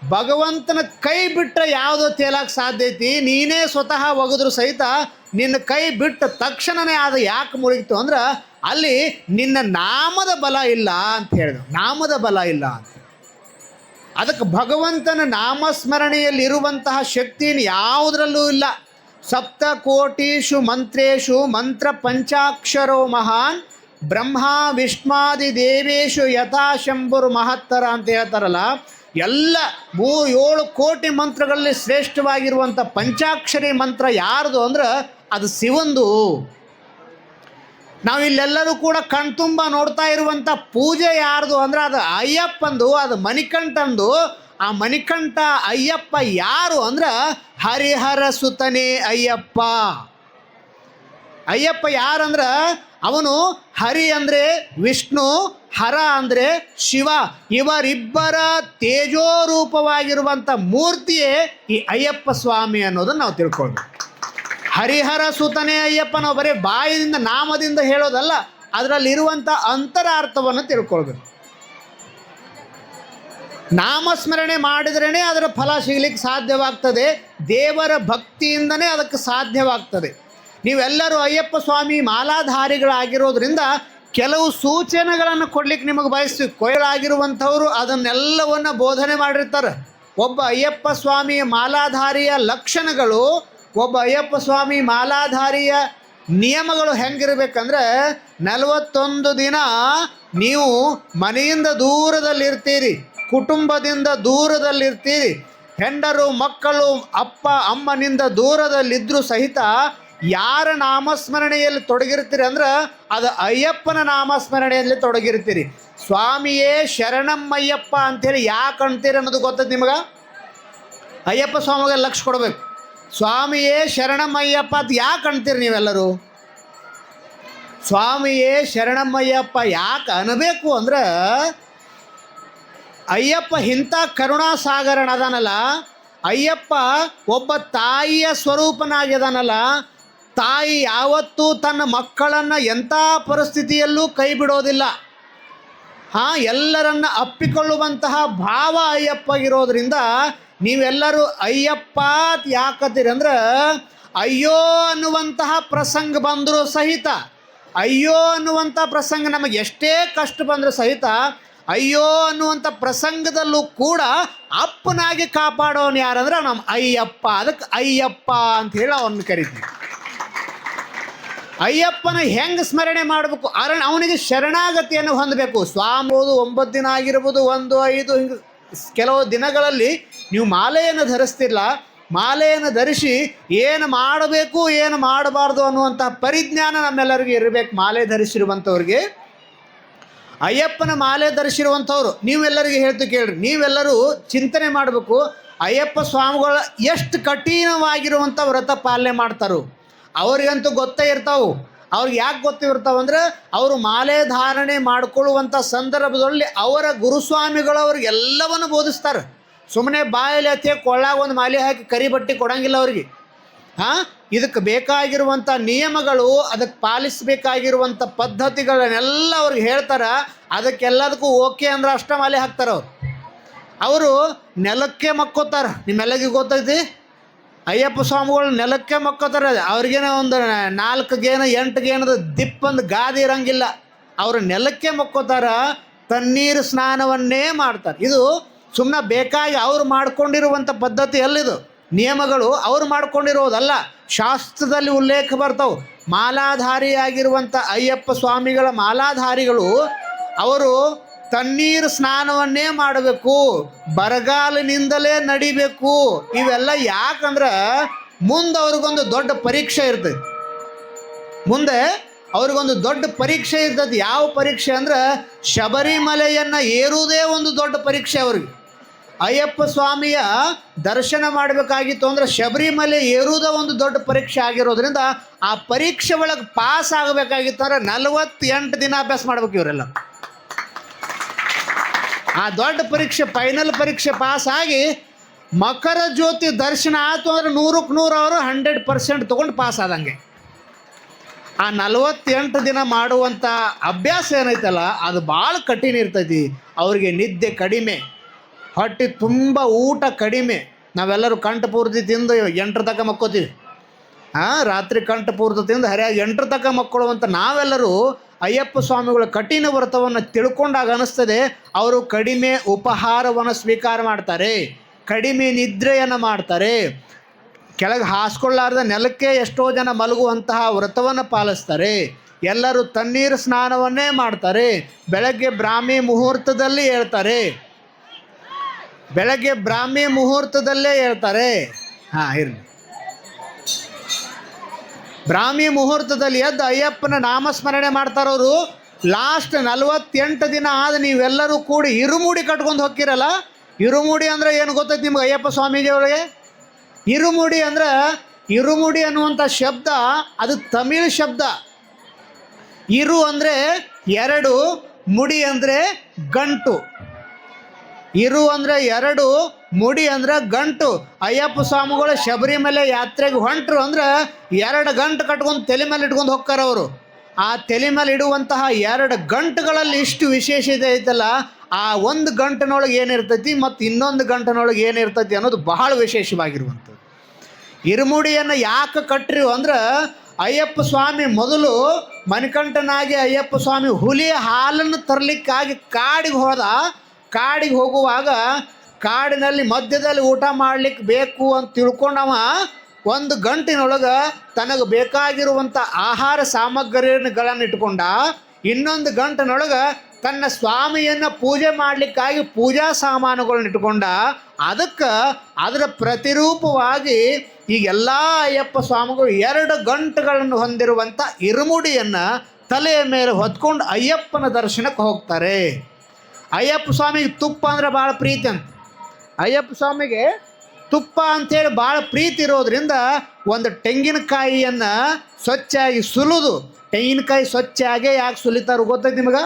ಭಗವಂತನ ಕೈ ಬಿಟ್ಟರೆ ಯಾವುದೋ ತೇಲಕ್ಕೆ ಸಾಧ್ಯ ಐತಿ. ನೀನೇ ಸ್ವತಃ ಒಗೆದ್ರು ಸಹಿತ ನಿನ್ನ ಕೈ ಬಿಟ್ಟ ತಕ್ಷಣನೇ ಅದು ಯಾಕೆ ಮುಳುಗಿತು ಅಂದ್ರೆ ಅಲ್ಲಿ ನಿನ್ನ ನಾಮದ ಬಲ ಇಲ್ಲ ಅಂತ ಹೇಳಿದ ನಾಮದ ಬಲ ಇಲ್ಲ ಅಂತ. ಅದಕ್ಕೆ ಭಗವಂತನ ನಾಮಸ್ಮರಣೆಯಲ್ಲಿರುವಂತಹ ಶಕ್ತಿನ ಯಾವುದರಲ್ಲೂ ಇಲ್ಲ. ಸಪ್ತ ಕೋಟೀಶು ಮಂತ್ರೇಶು ಮಂತ್ರ ಪಂಚಾಕ್ಷರೋ ಮಹಾನ್ ಬ್ರಹ್ಮ ವಿಷ್ಮಾದಿ ದೇವೇಶು ಯಥಾ ಶಂಭುರು ಮಹತ್ತರ ಅಂತ ಹೇಳ್ತಾರಲ್ಲ ಎಲ್ಲ ಮೂ ಏಳು ಕೋಟಿ ಮಂತ್ರಗಳಲ್ಲಿ ಶ್ರೇಷ್ಠವಾಗಿರುವಂಥ ಪಂಚಾಕ್ಷರಿ ಮಂತ್ರ ಯಾರ್ದು ಅಂದ್ರೆ ಅದು ಶಿವಂದು. ನಾವು ಇಲ್ಲೆಲ್ಲರೂ ಕೂಡ ಕಣ್ತುಂಬ ನೋಡ್ತಾ ಇರುವಂಥ ಪೂಜೆ ಯಾರ್ದು ಅಂದ್ರೆ ಅದು ಅಯ್ಯಪ್ಪಂದು, ಅದು ಮಣಿಕಂಠಂದು. ಆ ಮಣಿಕಂಠ ಅಯ್ಯಪ್ಪ ಯಾರು ಅಂದ್ರೆ ಹರಿಹರ ಸುತನೇ ಅಯ್ಯಪ್ಪ. ಅಯ್ಯಪ್ಪ ಯಾರಂದ್ರೆ ಅವನು ಹರಿ ಅಂದರೆ ವಿಷ್ಣು ಹರ ಅಂದರೆ ಶಿವ. ಇವರಿಬ್ಬರ ತೇಜೋರೂಪವಾಗಿರುವಂಥ ಮೂರ್ತಿಯೇ ಈ ಅಯ್ಯಪ್ಪ ಸ್ವಾಮಿ ಅನ್ನೋದನ್ನು ನಾವು ತಿಳ್ಕೊಳ್ಬೇಕು. ಹರಿಹರ ಸುತನೇ ಅಯ್ಯಪ್ಪ ನಾವು ಬರೀ ಬಾಯಿಯಿಂದ ನಾಮದಿಂದ ಹೇಳೋದಲ್ಲ ಅದರಲ್ಲಿರುವಂಥ ಅಂತರಾರ್ಥವನ್ನು ತಿಳ್ಕೊಳ್ಬೇಕು. ನಾಮಸ್ಮರಣೆ ಮಾಡಿದ್ರೇ ಅದರ ಫಲ ಸಿಗ್ಲಿಕ್ಕೆ ಸಾಧ್ಯವಾಗ್ತದೆ, ದೇವರ ಭಕ್ತಿಯಿಂದನೇ ಅದಕ್ಕೆ ಸಾಧ್ಯವಾಗ್ತದೆ. ನೀವೆಲ್ಲರೂ ಅಯ್ಯಪ್ಪ ಸ್ವಾಮಿ ಮಾಲಾಧಾರಿಗಳಾಗಿರೋದ್ರಿಂದ ಕೆಲವು ಸೂಚನೆಗಳನ್ನು ಕೊಡ್ಲಿಕ್ಕೆ ನಿಮಗೆ ಬಯಸ್ತೀವಿ. ಕೊಯ್ಲಾಗಿರುವಂಥವ್ರು ಅದನ್ನೆಲ್ಲವನ್ನು ಬೋಧನೆ ಮಾಡಿರ್ತಾರೆ. ಒಬ್ಬ ಅಯ್ಯಪ್ಪ ಸ್ವಾಮಿಯ ಮಾಲಾಧಾರಿಯ ಲಕ್ಷಣಗಳು, ಒಬ್ಬ ಅಯ್ಯಪ್ಪ ಸ್ವಾಮಿ ಮಾಲಾಧಾರಿಯ ನಿಯಮಗಳು ಹೆಂಗಿರ್ಬೇಕಂದ್ರೆ, ನಲವತ್ತೊಂದು ದಿನ ನೀವು ಮನೆಯಿಂದ ದೂರದಲ್ಲಿರ್ತೀರಿ, ಕುಟುಂಬದಿಂದ ದೂರದಲ್ಲಿರ್ತೀರಿ. ಹೆಂಡರು, ಮಕ್ಕಳು, ಅಪ್ಪ, ಅಮ್ಮನಿಂದ ದೂರದಲ್ಲಿದ್ದರೂ ಸಹಿತ ಯಾರ ನಾಮಸ್ಮರಣೆಯಲ್ಲಿ ತೊಡಗಿರ್ತೀರಿ ಅಂದ್ರೆ ಅದು ಅಯ್ಯಪ್ಪನ ನಾಮಸ್ಮರಣೆಯಲ್ಲಿ ತೊಡಗಿರ್ತೀರಿ. ಸ್ವಾಮಿಯೇ ಶರಣಮ್ಮಯ್ಯಪ್ಪ ಅಂತೇಳಿ ಯಾಕೆ ಅಂತೀರಿ ಅನ್ನೋದು ಗೊತ್ತದ ನಿಮಗೆ? ಅಯ್ಯಪ್ಪ ಸ್ವಾಮಿಗೆ ಲಕ್ಷ ಕೊಡಬೇಕು. ಸ್ವಾಮಿಯೇ ಶರಣಮ್ಮಯ್ಯಪ್ಪ ಅಂತ ಯಾಕೆ ಅಂತೀರಿ ನೀವೆಲ್ಲರೂ? ಸ್ವಾಮಿಯೇ ಶರಣಮ್ಮಯ್ಯಪ್ಪ ಯಾಕೆ ಅನ್ನಬೇಕು ಅಂದ್ರೆ ಅಯ್ಯಪ್ಪ ಇಂಥ ಕರುಣಾಸಾಗರನದಾನಲ್ಲ ಅಯ್ಯಪ್ಪ ಒಬ್ಬ ತಾಯಿಯ ಸ್ವರೂಪನಾಗಿದಾನಲ್ಲ ತಾಯಿ ಯಾವತ್ತೂ ತನ್ನ ಮಕ್ಕಳನ್ನು ಎಂಥ ಪರಿಸ್ಥಿತಿಯಲ್ಲೂ ಕೈ ಬಿಡೋದಿಲ್ಲ ಹಾಂ, ಎಲ್ಲರನ್ನ ಅಪ್ಪಿಕೊಳ್ಳುವಂತಹ ಭಾವ ಅಯ್ಯಪ್ಪಗಿರೋದ್ರಿಂದ ನೀವೆಲ್ಲರೂ ಅಯ್ಯಪ್ಪ ಯಾಕತ್ತೀರಿ ಅಂದ್ರೆ, ಅಯ್ಯೋ ಅನ್ನುವಂತಹ ಪ್ರಸಂಗ ಬಂದರೂ ಸಹಿತ, ಅಯ್ಯೋ ಅನ್ನುವಂಥ ಪ್ರಸಂಗ ನಮಗೆ ಎಷ್ಟೇ ಕಷ್ಟ ಬಂದರೂ ಸಹಿತ, ಅಯ್ಯೋ ಅನ್ನುವಂಥ ಪ್ರಸಂಗದಲ್ಲೂ ಕೂಡ ಅಪ್ಪನಾಗಿ ಕಾಪಾಡೋನು ಯಾರಂದ್ರೆ ನಮ್ಮ ಅಯ್ಯಪ್ಪ. ಅದಕ್ಕೆ ಅಯ್ಯಪ್ಪ ಅಂತ ಹೇಳಿ ಅವನ್ನ ಕರಿತೀವಿ. ಅಯ್ಯಪ್ಪನ ಹೆಂಗ್ ಸ್ಮರಣೆ ಮಾಡಬೇಕು? ಅರಣ ಅವನಿಗೆ ಶರಣಾಗತಿಯನ್ನು ಹೊಂದಬೇಕು. ಸ್ವಾಮೋದು ಒಂಬತ್ತು ದಿನ ಆಗಿರ್ಬೋದು, ಒಂದು, ಐದು, ಹಿಂಗೆ ಕೆಲವು ದಿನಗಳಲ್ಲಿ ನೀವು ಮಾಲೆಯನ್ನು ಧರಿಸ್ತಿಲ್ಲ ಮಾಲೆಯನ್ನು ಧರಿಸಿ ಏನು ಮಾಡಬೇಕು, ಏನು ಮಾಡಬಾರ್ದು ಅನ್ನುವಂತಹ ಪರಿಜ್ಞಾನ ನಮ್ಮೆಲ್ಲರಿಗೂ ಇರಬೇಕು ಮಾಲೆ ಧರಿಸಿರುವಂಥವ್ರಿಗೆ. ಅಯ್ಯಪ್ಪನ ಮಾಲೆ ಧರಿಸಿರುವಂಥವ್ರು, ನೀವೆಲ್ಲರಿಗೆ ಹೇಳ್ತು ಕೇಳ್ರಿ. ನೀವೆಲ್ಲರೂ ಚಿಂತನೆ ಮಾಡಬೇಕು, ಅಯ್ಯಪ್ಪ ಸ್ವಾಮಿಗಳ ಎಷ್ಟು ಕಠಿಣವಾಗಿರುವಂಥ ವ್ರತ ಪಾಲನೆ ಮಾಡ್ತಾರೋ. ಅವ್ರಿಗಂತೂ ಗೊತ್ತೇ ಇರ್ತಾವು. ಅವ್ರಿಗೆ ಯಾಕೆ ಗೊತ್ತಿರ್ತಾವಂದ್ರೆ ಅವರು ಮಾಲೆ ಧಾರಣೆ ಮಾಡಿಕೊಳ್ಳುವಂಥ ಸಂದರ್ಭದಲ್ಲಿ ಅವರ ಗುರುಸ್ವಾಮಿಗಳು ಅವ್ರಿಗೆ ಬೋಧಿಸ್ತಾರೆ. ಸುಮ್ಮನೆ ಬಾಯಲ್ಲಿ ಹತ್ತಿ ಕೊಳ್ಳಾಗ ಒಂದು ಮಾಲೆ ಹಾಕಿ ಕರಿ ಬಟ್ಟೆ ಕೊಡಂಗಿಲ್ಲ ಅವ್ರಿಗೆ. ಹಾಂ? ಇದಕ್ಕೆ ಬೇಕಾಗಿರುವಂಥ ನಿಯಮಗಳು ಅದಕ್ಕೆ ಪಾಲಿಸಬೇಕಾಗಿರುವಂಥ ಪದ್ಧತಿಗಳನ್ನೆಲ್ಲ ಅವ್ರಿಗೆ ಹೇಳ್ತಾರೆ. ಅದಕ್ಕೆಲ್ಲದಕ್ಕೂ ಓಕೆ ಅಂದ್ರೆ ಅಷ್ಟ ಮಾಲೆ ಹಾಕ್ತಾರೆ ಅವರು. ಅವರು ನೆಲಕ್ಕೆ ಮಕ್ಕೋತಾರೆ. ನಿಮ್ಮೆಲ್ಲರಿಗೂ ಗೊತ್ತೈತಿ ಅಯ್ಯಪ್ಪ ಸ್ವಾಮಿಗಳು ನೆಲಕ್ಕೆ ಮಕ್ಕೋತಾರೆ. ಅವ್ರಿಗೇನೋ ಒಂದು ನಾಲ್ಕು ಗೇನು, ಎಂಟು ಗೇನದ ದಿಪ್ಪಂದು ಗಾದಿ ಇರಂಗಿಲ್ಲ. ಅವರು ನೆಲಕ್ಕೆ ಮಕ್ಕೋತಾರ, ತಣ್ಣೀರು ಸ್ನಾನವನ್ನೇ ಮಾಡ್ತಾರೆ. ಇದು ಸುಮ್ಮನೆ ಬೇಕಾಗಿ ಅವ್ರು ಮಾಡ್ಕೊಂಡಿರುವಂಥ ಪದ್ಧತಿ ಅಲ್ಲಿದು ನಿಯಮಗಳು ಅವ್ರು ಮಾಡ್ಕೊಂಡಿರೋದಲ್ಲ. ಶಾಸ್ತ್ರದಲ್ಲಿ ಉಲ್ಲೇಖ ಬರ್ತಾವೆ. ಮಾಲಾಧಾರಿಯಾಗಿರುವಂಥ ಅಯ್ಯಪ್ಪ ಸ್ವಾಮಿಗಳ ಮಾಲಾಧಾರಿಗಳು, ಅವರು ತಣ್ಣೀರು ಸ್ನಾನವನ್ನೇ ಮಾಡಬೇಕು. ಬರಗಾಲಿನಿಂದಲೇ ನಡಿಬೇಕು. ಇವೆಲ್ಲ ಯಾಕಂದ್ರೆ ಮುಂದೆ ಅವ್ರಿಗೊಂದು ದೊಡ್ಡ ಪರೀಕ್ಷೆ ಇರ್ತದೆ. ಮುಂದೆ ಅವ್ರಿಗೊಂದು ದೊಡ್ಡ ಪರೀಕ್ಷೆ ಇರ್ತದೆ. ಯಾವ ಪರೀಕ್ಷೆ ಅಂದ್ರೆ ಶಬರಿಮಲೆಯನ್ನು ಏರುವುದೇ ಒಂದು ದೊಡ್ಡ ಪರೀಕ್ಷೆ ಅವ್ರಿಗೆ. ಅಯ್ಯಪ್ಪ ಸ್ವಾಮಿಯ ದರ್ಶನ ಮಾಡಬೇಕಾಗಿತ್ತು ಅಂದ್ರೆ ಶಬರಿಮಲೆ ಏರುವುದೇ ಒಂದು ದೊಡ್ಡ ಪರೀಕ್ಷೆ ಆಗಿರೋದ್ರಿಂದ ಆ ಪರೀಕ್ಷೆ ಒಳಗೆ ಪಾಸ್ ಆಗಬೇಕಾಗಿತ್ತು ಅಂದ್ರೆ ನಲವತ್ತೆಂಟು ದಿನ ಅಭ್ಯಾಸ ಮಾಡ್ಬೇಕು ಇವರೆಲ್ಲ. ಆ ದೊಡ್ಡ ಪರೀಕ್ಷೆ ಫೈನಲ್ ಪರೀಕ್ಷೆ ಪಾಸ್ ಆಗಿ ಮಕರ ಜ್ಯೋತಿ ದರ್ಶನ ಆಯಿತು ಅಂದ್ರೆ ನೂರಕ್ಕೆ ನೂರು ಅವರು ಹಂಡ್ರೆಡ್ ಪರ್ಸೆಂಟ್ ತೊಗೊಂಡು ಪಾಸ್ ಆದಂಗೆ. ಆ ನಲವತ್ತೆಂಟು ದಿನ ಮಾಡುವಂಥ ಅಭ್ಯಾಸ ಏನೈತಲ್ಲ, ಅದು ಭಾಳ ಕಠಿಣ ಇರ್ತೈತಿ. ಅವ್ರಿಗೆ ನಿದ್ದೆ ಕಡಿಮೆ, ಹೊಟ್ಟೆ ತುಂಬ ಊಟ ಕಡಿಮೆ. ನಾವೆಲ್ಲರೂ ಕಂಠಪೂರ್ತಿ ತಿಂದು ಎಂಟ್ರ ತಕ ಮಕ್ಕೋತೀವಿ. ಹಾಂ ರಾತ್ರಿ ಕಂಠಪೂರ್ತಿ ತಿಂದು ಹರಿಯಾಗಿ ಎಂಟರ ತನಕ ಮಕ್ಕಳುವಂಥ ನಾವೆಲ್ಲರೂ ಅಯ್ಯಪ್ಪ ಸ್ವಾಮಿಗಳ ಕಠಿಣ ವ್ರತವನ್ನು ತಿಳ್ಕೊಂಡಾಗ ಅನಿಸ್ತದೆ, ಅವರು ಕಡಿಮೆ ಉಪಹಾರವನ್ನು ಸ್ವೀಕಾರ ಮಾಡ್ತಾರೆ, ಕಡಿಮೆ ನಿದ್ರೆಯನ್ನು ಮಾಡ್ತಾರೆ. ಕೆಳಗೆ ಹಾಸ್ಕೊಳ್ಳಾರ್ದ ನೆಲಕ್ಕೆ ಎಷ್ಟೋ ಜನ ಮಲಗುವಂತಹ ವ್ರತವನ್ನು ಪಾಲಿಸ್ತಾರೆ. ಎಲ್ಲರೂ ತಣ್ಣೀರು ಸ್ನಾನವನ್ನೇ ಮಾಡ್ತಾರೆ. ಬೆಳಗ್ಗೆ ಬ್ರಾಹ್ಮಿ ಮುಹೂರ್ತದಲ್ಲಿ ಹೇಳ್ತಾರೆ. ಬೆಳಗ್ಗೆ ಬ್ರಾಹ್ಮಿ ಮುಹೂರ್ತದಲ್ಲೇ ಹೇಳ್ತಾರೆ. ಹಾಂ, ಇರಲಿ. ಬ್ರಾಹ್ಮಿ ಮುಹೂರ್ತದಲ್ಲಿ ಎದ್ದು ಅಯ್ಯಪ್ಪನ ನಾಮಸ್ಮರಣೆ ಮಾಡ್ತಾರವರು. ಲಾಸ್ಟ್ ನಲವತ್ತೆಂಟು ದಿನ ಆದ ನೀವೆಲ್ಲರೂ ಕೂಡಿ ಇರುಮುಡಿ ಕಟ್ಕೊಂಡು ಹೋಗ್ತಿರಲ್ಲ? ಇರುಮುಡಿ ಅಂದರೆ ಏನು ಗೊತ್ತೈತಿ ನಿಮ್ಗೆ ಅಯ್ಯಪ್ಪ ಸ್ವಾಮೀಜಿಯವರಿಗೆ? ಇರುಮುಡಿ ಅಂದ್ರೆ ಇರುಮುಡಿ ಅನ್ನುವಂಥ ಶಬ್ದ, ಅದು ತಮಿಳ್ ಶಬ್ದ. ಇರು ಅಂದರೆ ಎರಡು, ಮುಡಿ ಅಂದರೆ ಗಂಟು. ಇರು ಅಂದರೆ ಎರಡು ಮುಡಿ ಅಂದ್ರೆ ಗಂಟು. ಅಯ್ಯಪ್ಪ ಸ್ವಾಮಿಗಳು ಶಬರಿಮಲೆ ಯಾತ್ರೆಗೆ ಹೊಂಟರು ಅಂದ್ರೆ ಎರಡು ಗಂಟು ಕಟ್ಕೊಂಡು ತಲೆ ಮೇಲೆ ಇಟ್ಕೊಂಡು ಹೋಗ್ತಾರೆ ಅವರು. ಆ ತಲೆ ಮೇಲೆ ಇಡುವಂತಹ ಎರಡು ಗಂಟುಗಳಲ್ಲಿ ಇಷ್ಟು ವಿಶೇಷತೆ ಐತಲ್ಲ, ಆ ಒಂದು ಗಂಟಿನೊಳಗೆ ಏನಿರ್ತೈತಿ ಮತ್ತು ಇನ್ನೊಂದು ಗಂಟಿನೊಳಗೆ ಏನಿರ್ತೈತಿ ಅನ್ನೋದು ಬಹಳ ವಿಶೇಷವಾಗಿರುವಂಥದ್ದು. ಇರುಮುಡಿಯನ್ನು ಯಾಕೆ ಕಟ್ಟ್ರಿ ಅಂದ್ರೆ ಅಯ್ಯಪ್ಪ ಸ್ವಾಮಿ ಮೊದಲು ಮಣಿಕಂಠನಾಗಿ ಅಯ್ಯಪ್ಪ ಸ್ವಾಮಿ ಹುಲಿಯ ಹಾಲನ್ನು ತರಲಿಕ್ಕಾಗಿ ಕಾಡಿಗೆ ಹೋದ. ಕಾಡಿಗೆ ಹೋಗುವಾಗ ಕಾಡಿನಲ್ಲಿ ಮಧ್ಯದಲ್ಲಿ ಊಟ ಮಾಡ್ಲಿಕ್ಕೆ ಬೇಕು ಅಂತ ತಿಳ್ಕೊಂಡವ, ಒಂದು ಗಂಟಿನೊಳಗೆ ತನಗೆ ಬೇಕಾಗಿರುವಂಥ ಆಹಾರ ಸಾಮಗ್ರಿಗಳನ್ನು ಇಟ್ಕೊಂಡ, ಇನ್ನೊಂದು ಗಂಟಿನೊಳಗೆ ತನ್ನ ಸ್ವಾಮಿಯನ್ನು ಪೂಜೆ ಮಾಡಲಿಕ್ಕಾಗಿ ಪೂಜಾ ಸಾಮಾನುಗಳನ್ನ ಇಟ್ಕೊಂಡ, ಅದಕ್ಕೆ ಅದರ ಪ್ರತಿರೂಪವಾಗಿ ಈ ಎಲ್ಲ ಅಯ್ಯಪ್ಪ ಸ್ವಾಮಿಗಳು ಎರಡು ಗಂಟುಗಳನ್ನು ಹೊಂದಿರುವಂಥ ಇರುಮುಡಿಯನ್ನು ತಲೆಯ ಮೇಲೆ ಹೊತ್ಕೊಂಡು ಅಯ್ಯಪ್ಪನ ದರ್ಶನಕ್ಕೆ ಹೋಗ್ತಾರೆ. ಅಯ್ಯಪ್ಪ ಸ್ವಾಮಿಗೆ ತುಪ್ಪ ಅಂದ್ರೆ ಭಾಳ ಪ್ರೀತಿ ಅಂತ. ಅಯ್ಯಪ್ಪ ಸ್ವಾಮಿಗೆ ತುಪ್ಪ ಅಂತೇಳಿ ಭಾಳ ಪ್ರೀತಿ ಇರೋದ್ರಿಂದ ಒಂದು ತೆಂಗಿನಕಾಯಿಯನ್ನು ಸ್ವಚ್ಛಾಗಿ ಸುಲಿದು, ತೆಂಗಿನಕಾಯಿ ಸ್ವಚ್ಛಾಗೆ ಯಾಕೆ ಸುಲಿತಾರೋ ಗೊತ್ತೈತೆ ನಿಮಗೆ?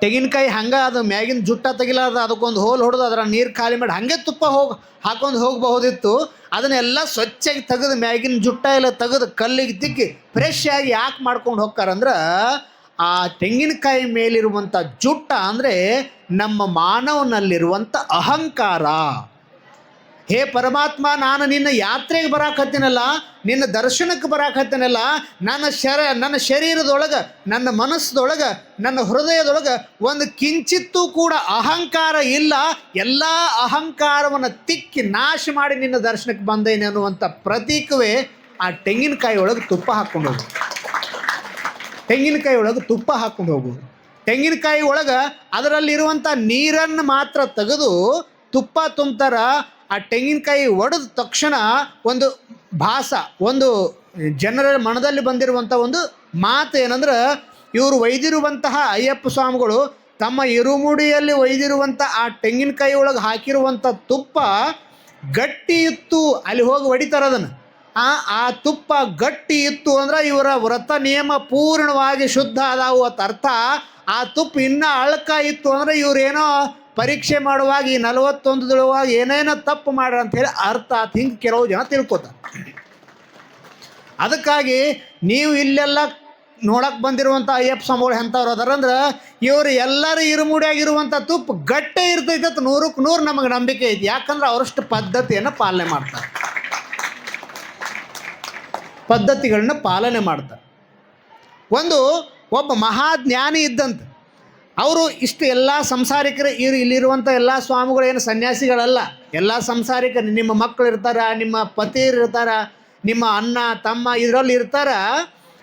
ತೆಂಗಿನಕಾಯಿ ಹಂಗೆ ಅದು ಮ್ಯಾಗಿನ ಜುಟ್ಟ ತೆಗಿಲಾರ್ದ ಅದಕ್ಕೊಂದು ಹೋಲ್ ಹೊಡೆದು ಅದರ ನೀರು ಖಾಲಿ ಮಾಡಿ ಹಾಗೆ ತುಪ್ಪ ಹೋಗಿ ಹಾಕೊಂಡು ಹೋಗಬಹುದಿತ್ತು. ಅದನ್ನೆಲ್ಲ ಸ್ವಚ್ಛಾಗಿ ತೆಗೆದು ಮ್ಯಾಗಿನ ಜುಟ್ಟ ಎಲ್ಲ ತೆಗೆದು ಕಲ್ಲಿಗೆ ತಿಕ್ಕಿ ಫ್ರೆಶ್ ಆಗಿ ಯಾಕೆ ಮಾಡ್ಕೊಂಡು ಹೋಗ್ತಾರಂದ್ರೆ ಆ ತೆಂಗಿನಕಾಯಿ ಮೇಲಿರುವಂಥ ಜುಟ್ಟ ಅಂದರೆ ನಮ್ಮ ಮಾನವನಲ್ಲಿರುವಂಥ ಅಹಂಕಾರ. ಹೇ ಪರಮಾತ್ಮ, ನಾನು ನಿನ್ನ ಯಾತ್ರೆಗೆ ಬರಾಕತ್ತೀನಲ್ಲ, ನಿನ್ನ ದರ್ಶನಕ್ಕೆ ಬರಾಕತ್ತೀನಲ್ಲ, ನನ್ನ ಶರ, ನನ್ನ ಶರೀರದೊಳಗೆ, ನನ್ನ ಮನಸ್ಸದೊಳಗೆ, ನನ್ನ ಹೃದಯದೊಳಗೆ ಒಂದು ಕಿಂಚಿತ್ತೂ ಕೂಡ ಅಹಂಕಾರ ಇಲ್ಲ. ಎಲ್ಲ ಅಹಂಕಾರವನ್ನು ತಿಕ್ಕಿ ನಾಶ ಮಾಡಿ ನಿನ್ನ ದರ್ಶನಕ್ಕೆ ಬಂದೇನೆ ಅನ್ನುವಂಥ ಪ್ರತೀಕವೇ ಆ ತೆಂಗಿನಕಾಯಿ ಒಳಗೆ ತುಪ್ಪ ಹಾಕ್ಕೊಂಡು ತೆಂಗಿನಕಾಯಿ ಒಳಗೆ ತುಪ್ಪ ಹಾಕ್ಕೊಂಡು ಹೋಗೋದು ತೆಂಗಿನಕಾಯಿ ಒಳಗೆ ಅದರಲ್ಲಿರುವಂಥ ನೀರನ್ನು ಮಾತ್ರ ತೆಗೆದು ತುಪ್ಪ ತುಂಬ್ತಾರ, ಆ ತೆಂಗಿನಕಾಯಿ ಒಡೆದ ತಕ್ಷಣ ಒಂದು ಭಾಸ, ಒಂದು ಜನರ ಮನದಲ್ಲಿ ಬಂದಿರುವಂಥ ಒಂದು ಮಾತು ಏನಂದ್ರೆ, ಇವರು ಒಯ್ದಿರುವಂತಹ ಅಯ್ಯಪ್ಪ ಸ್ವಾಮಿಗಳು ತಮ್ಮ ಇರುಮುಡಿಯಲ್ಲಿ ಒಯ್ದಿರುವಂಥ ಆ ತೆಂಗಿನಕಾಯಿ ಒಳಗೆ ಹಾಕಿರುವಂಥ ತುಪ್ಪ ಗಟ್ಟಿ ಇತ್ತು ಅಲ್ಲಿ ಹೋಗಿ ಹೊಡಿತಾರೆ ಅದನ್ನು. ಆ ಆ ತುಪ್ಪ ಗಟ್ಟಿ ಇತ್ತು ಅಂದ್ರೆ ಇವರ ವ್ರತ ನಿಯಮ ಪೂರ್ಣವಾಗಿ ಶುದ್ಧ ಅದಾವು ಅಂತ ಅರ್ಥ. ಆ ತುಪ್ಪ ಇನ್ನೂ ಅಳ್ಕ ಇತ್ತು ಅಂದ್ರೆ ಇವರೇನೋ ಪರೀಕ್ಷೆ ಮಾಡುವಾಗ ಈ ನಲವತ್ತೊಂದರೊಳಗೆ ಏನೇನೋ ತಪ್ಪು ಮಾಡ್ರ ಅಂತ ಹೇಳಿ ಅರ್ಥ ಆತ್. ಹಿಂಗೆ ಕೆಲವು ಜನ ತಿಳ್ಕೊತಾರೆ. ಅದಕ್ಕಾಗಿ ನೀವು ಇಲ್ಲೆಲ್ಲ ನೋಡಕ್ಕೆ ಬಂದಿರುವಂಥ ಅಯ್ಯಪ್ಪ ಸ್ವಾಮಿಗಳು ಎಂಥವ್ರು ಅದಾರಂದ್ರೆ ಇವರು ಎಲ್ಲರೂ ಇರುಮುಡಿಯಾಗಿರುವಂಥ ತುಪ್ಪ ಗಟ್ಟೆ ಇರ್ತೈತೆ ನೂರಕ್ಕೆ ನೂರು ನಮಗೆ ನಂಬಿಕೆ ಐತಿ. ಯಾಕಂದ್ರೆ ಅವರಷ್ಟು ಪದ್ಧತಿಯನ್ನು ಪಾಲನೆ ಮಾಡ್ತಾರೆ. ಪದ್ಧತಿಗಳನ್ನ ಪಾಲನೆ ಮಾಡ್ತಾರೆ. ಒಂದು ಒಬ್ಬ ಮಹಾಜ್ಞಾನಿ ಇದ್ದಂತೆ, ಅವರು ಇಷ್ಟು ಎಲ್ಲ ಸಂಸಾರಿಕರು ಇರು ಇಲ್ಲಿರುವಂಥ ಎಲ್ಲ ಸ್ವಾಮಿಗಳು ಏನು ಸನ್ಯಾಸಿಗಳಲ್ಲ, ಎಲ್ಲ ಸಂಸಾರಿಕರು ನಿಮ್ಮ ಮಕ್ಕಳು ಇರ್ತಾರ, ನಿಮ್ಮ ಪತಿಯರು ಇರ್ತಾರ, ನಿಮ್ಮ ಅಣ್ಣ, ತಮ್ಮ ಇದರಲ್ಲಿ ಇರ್ತಾರ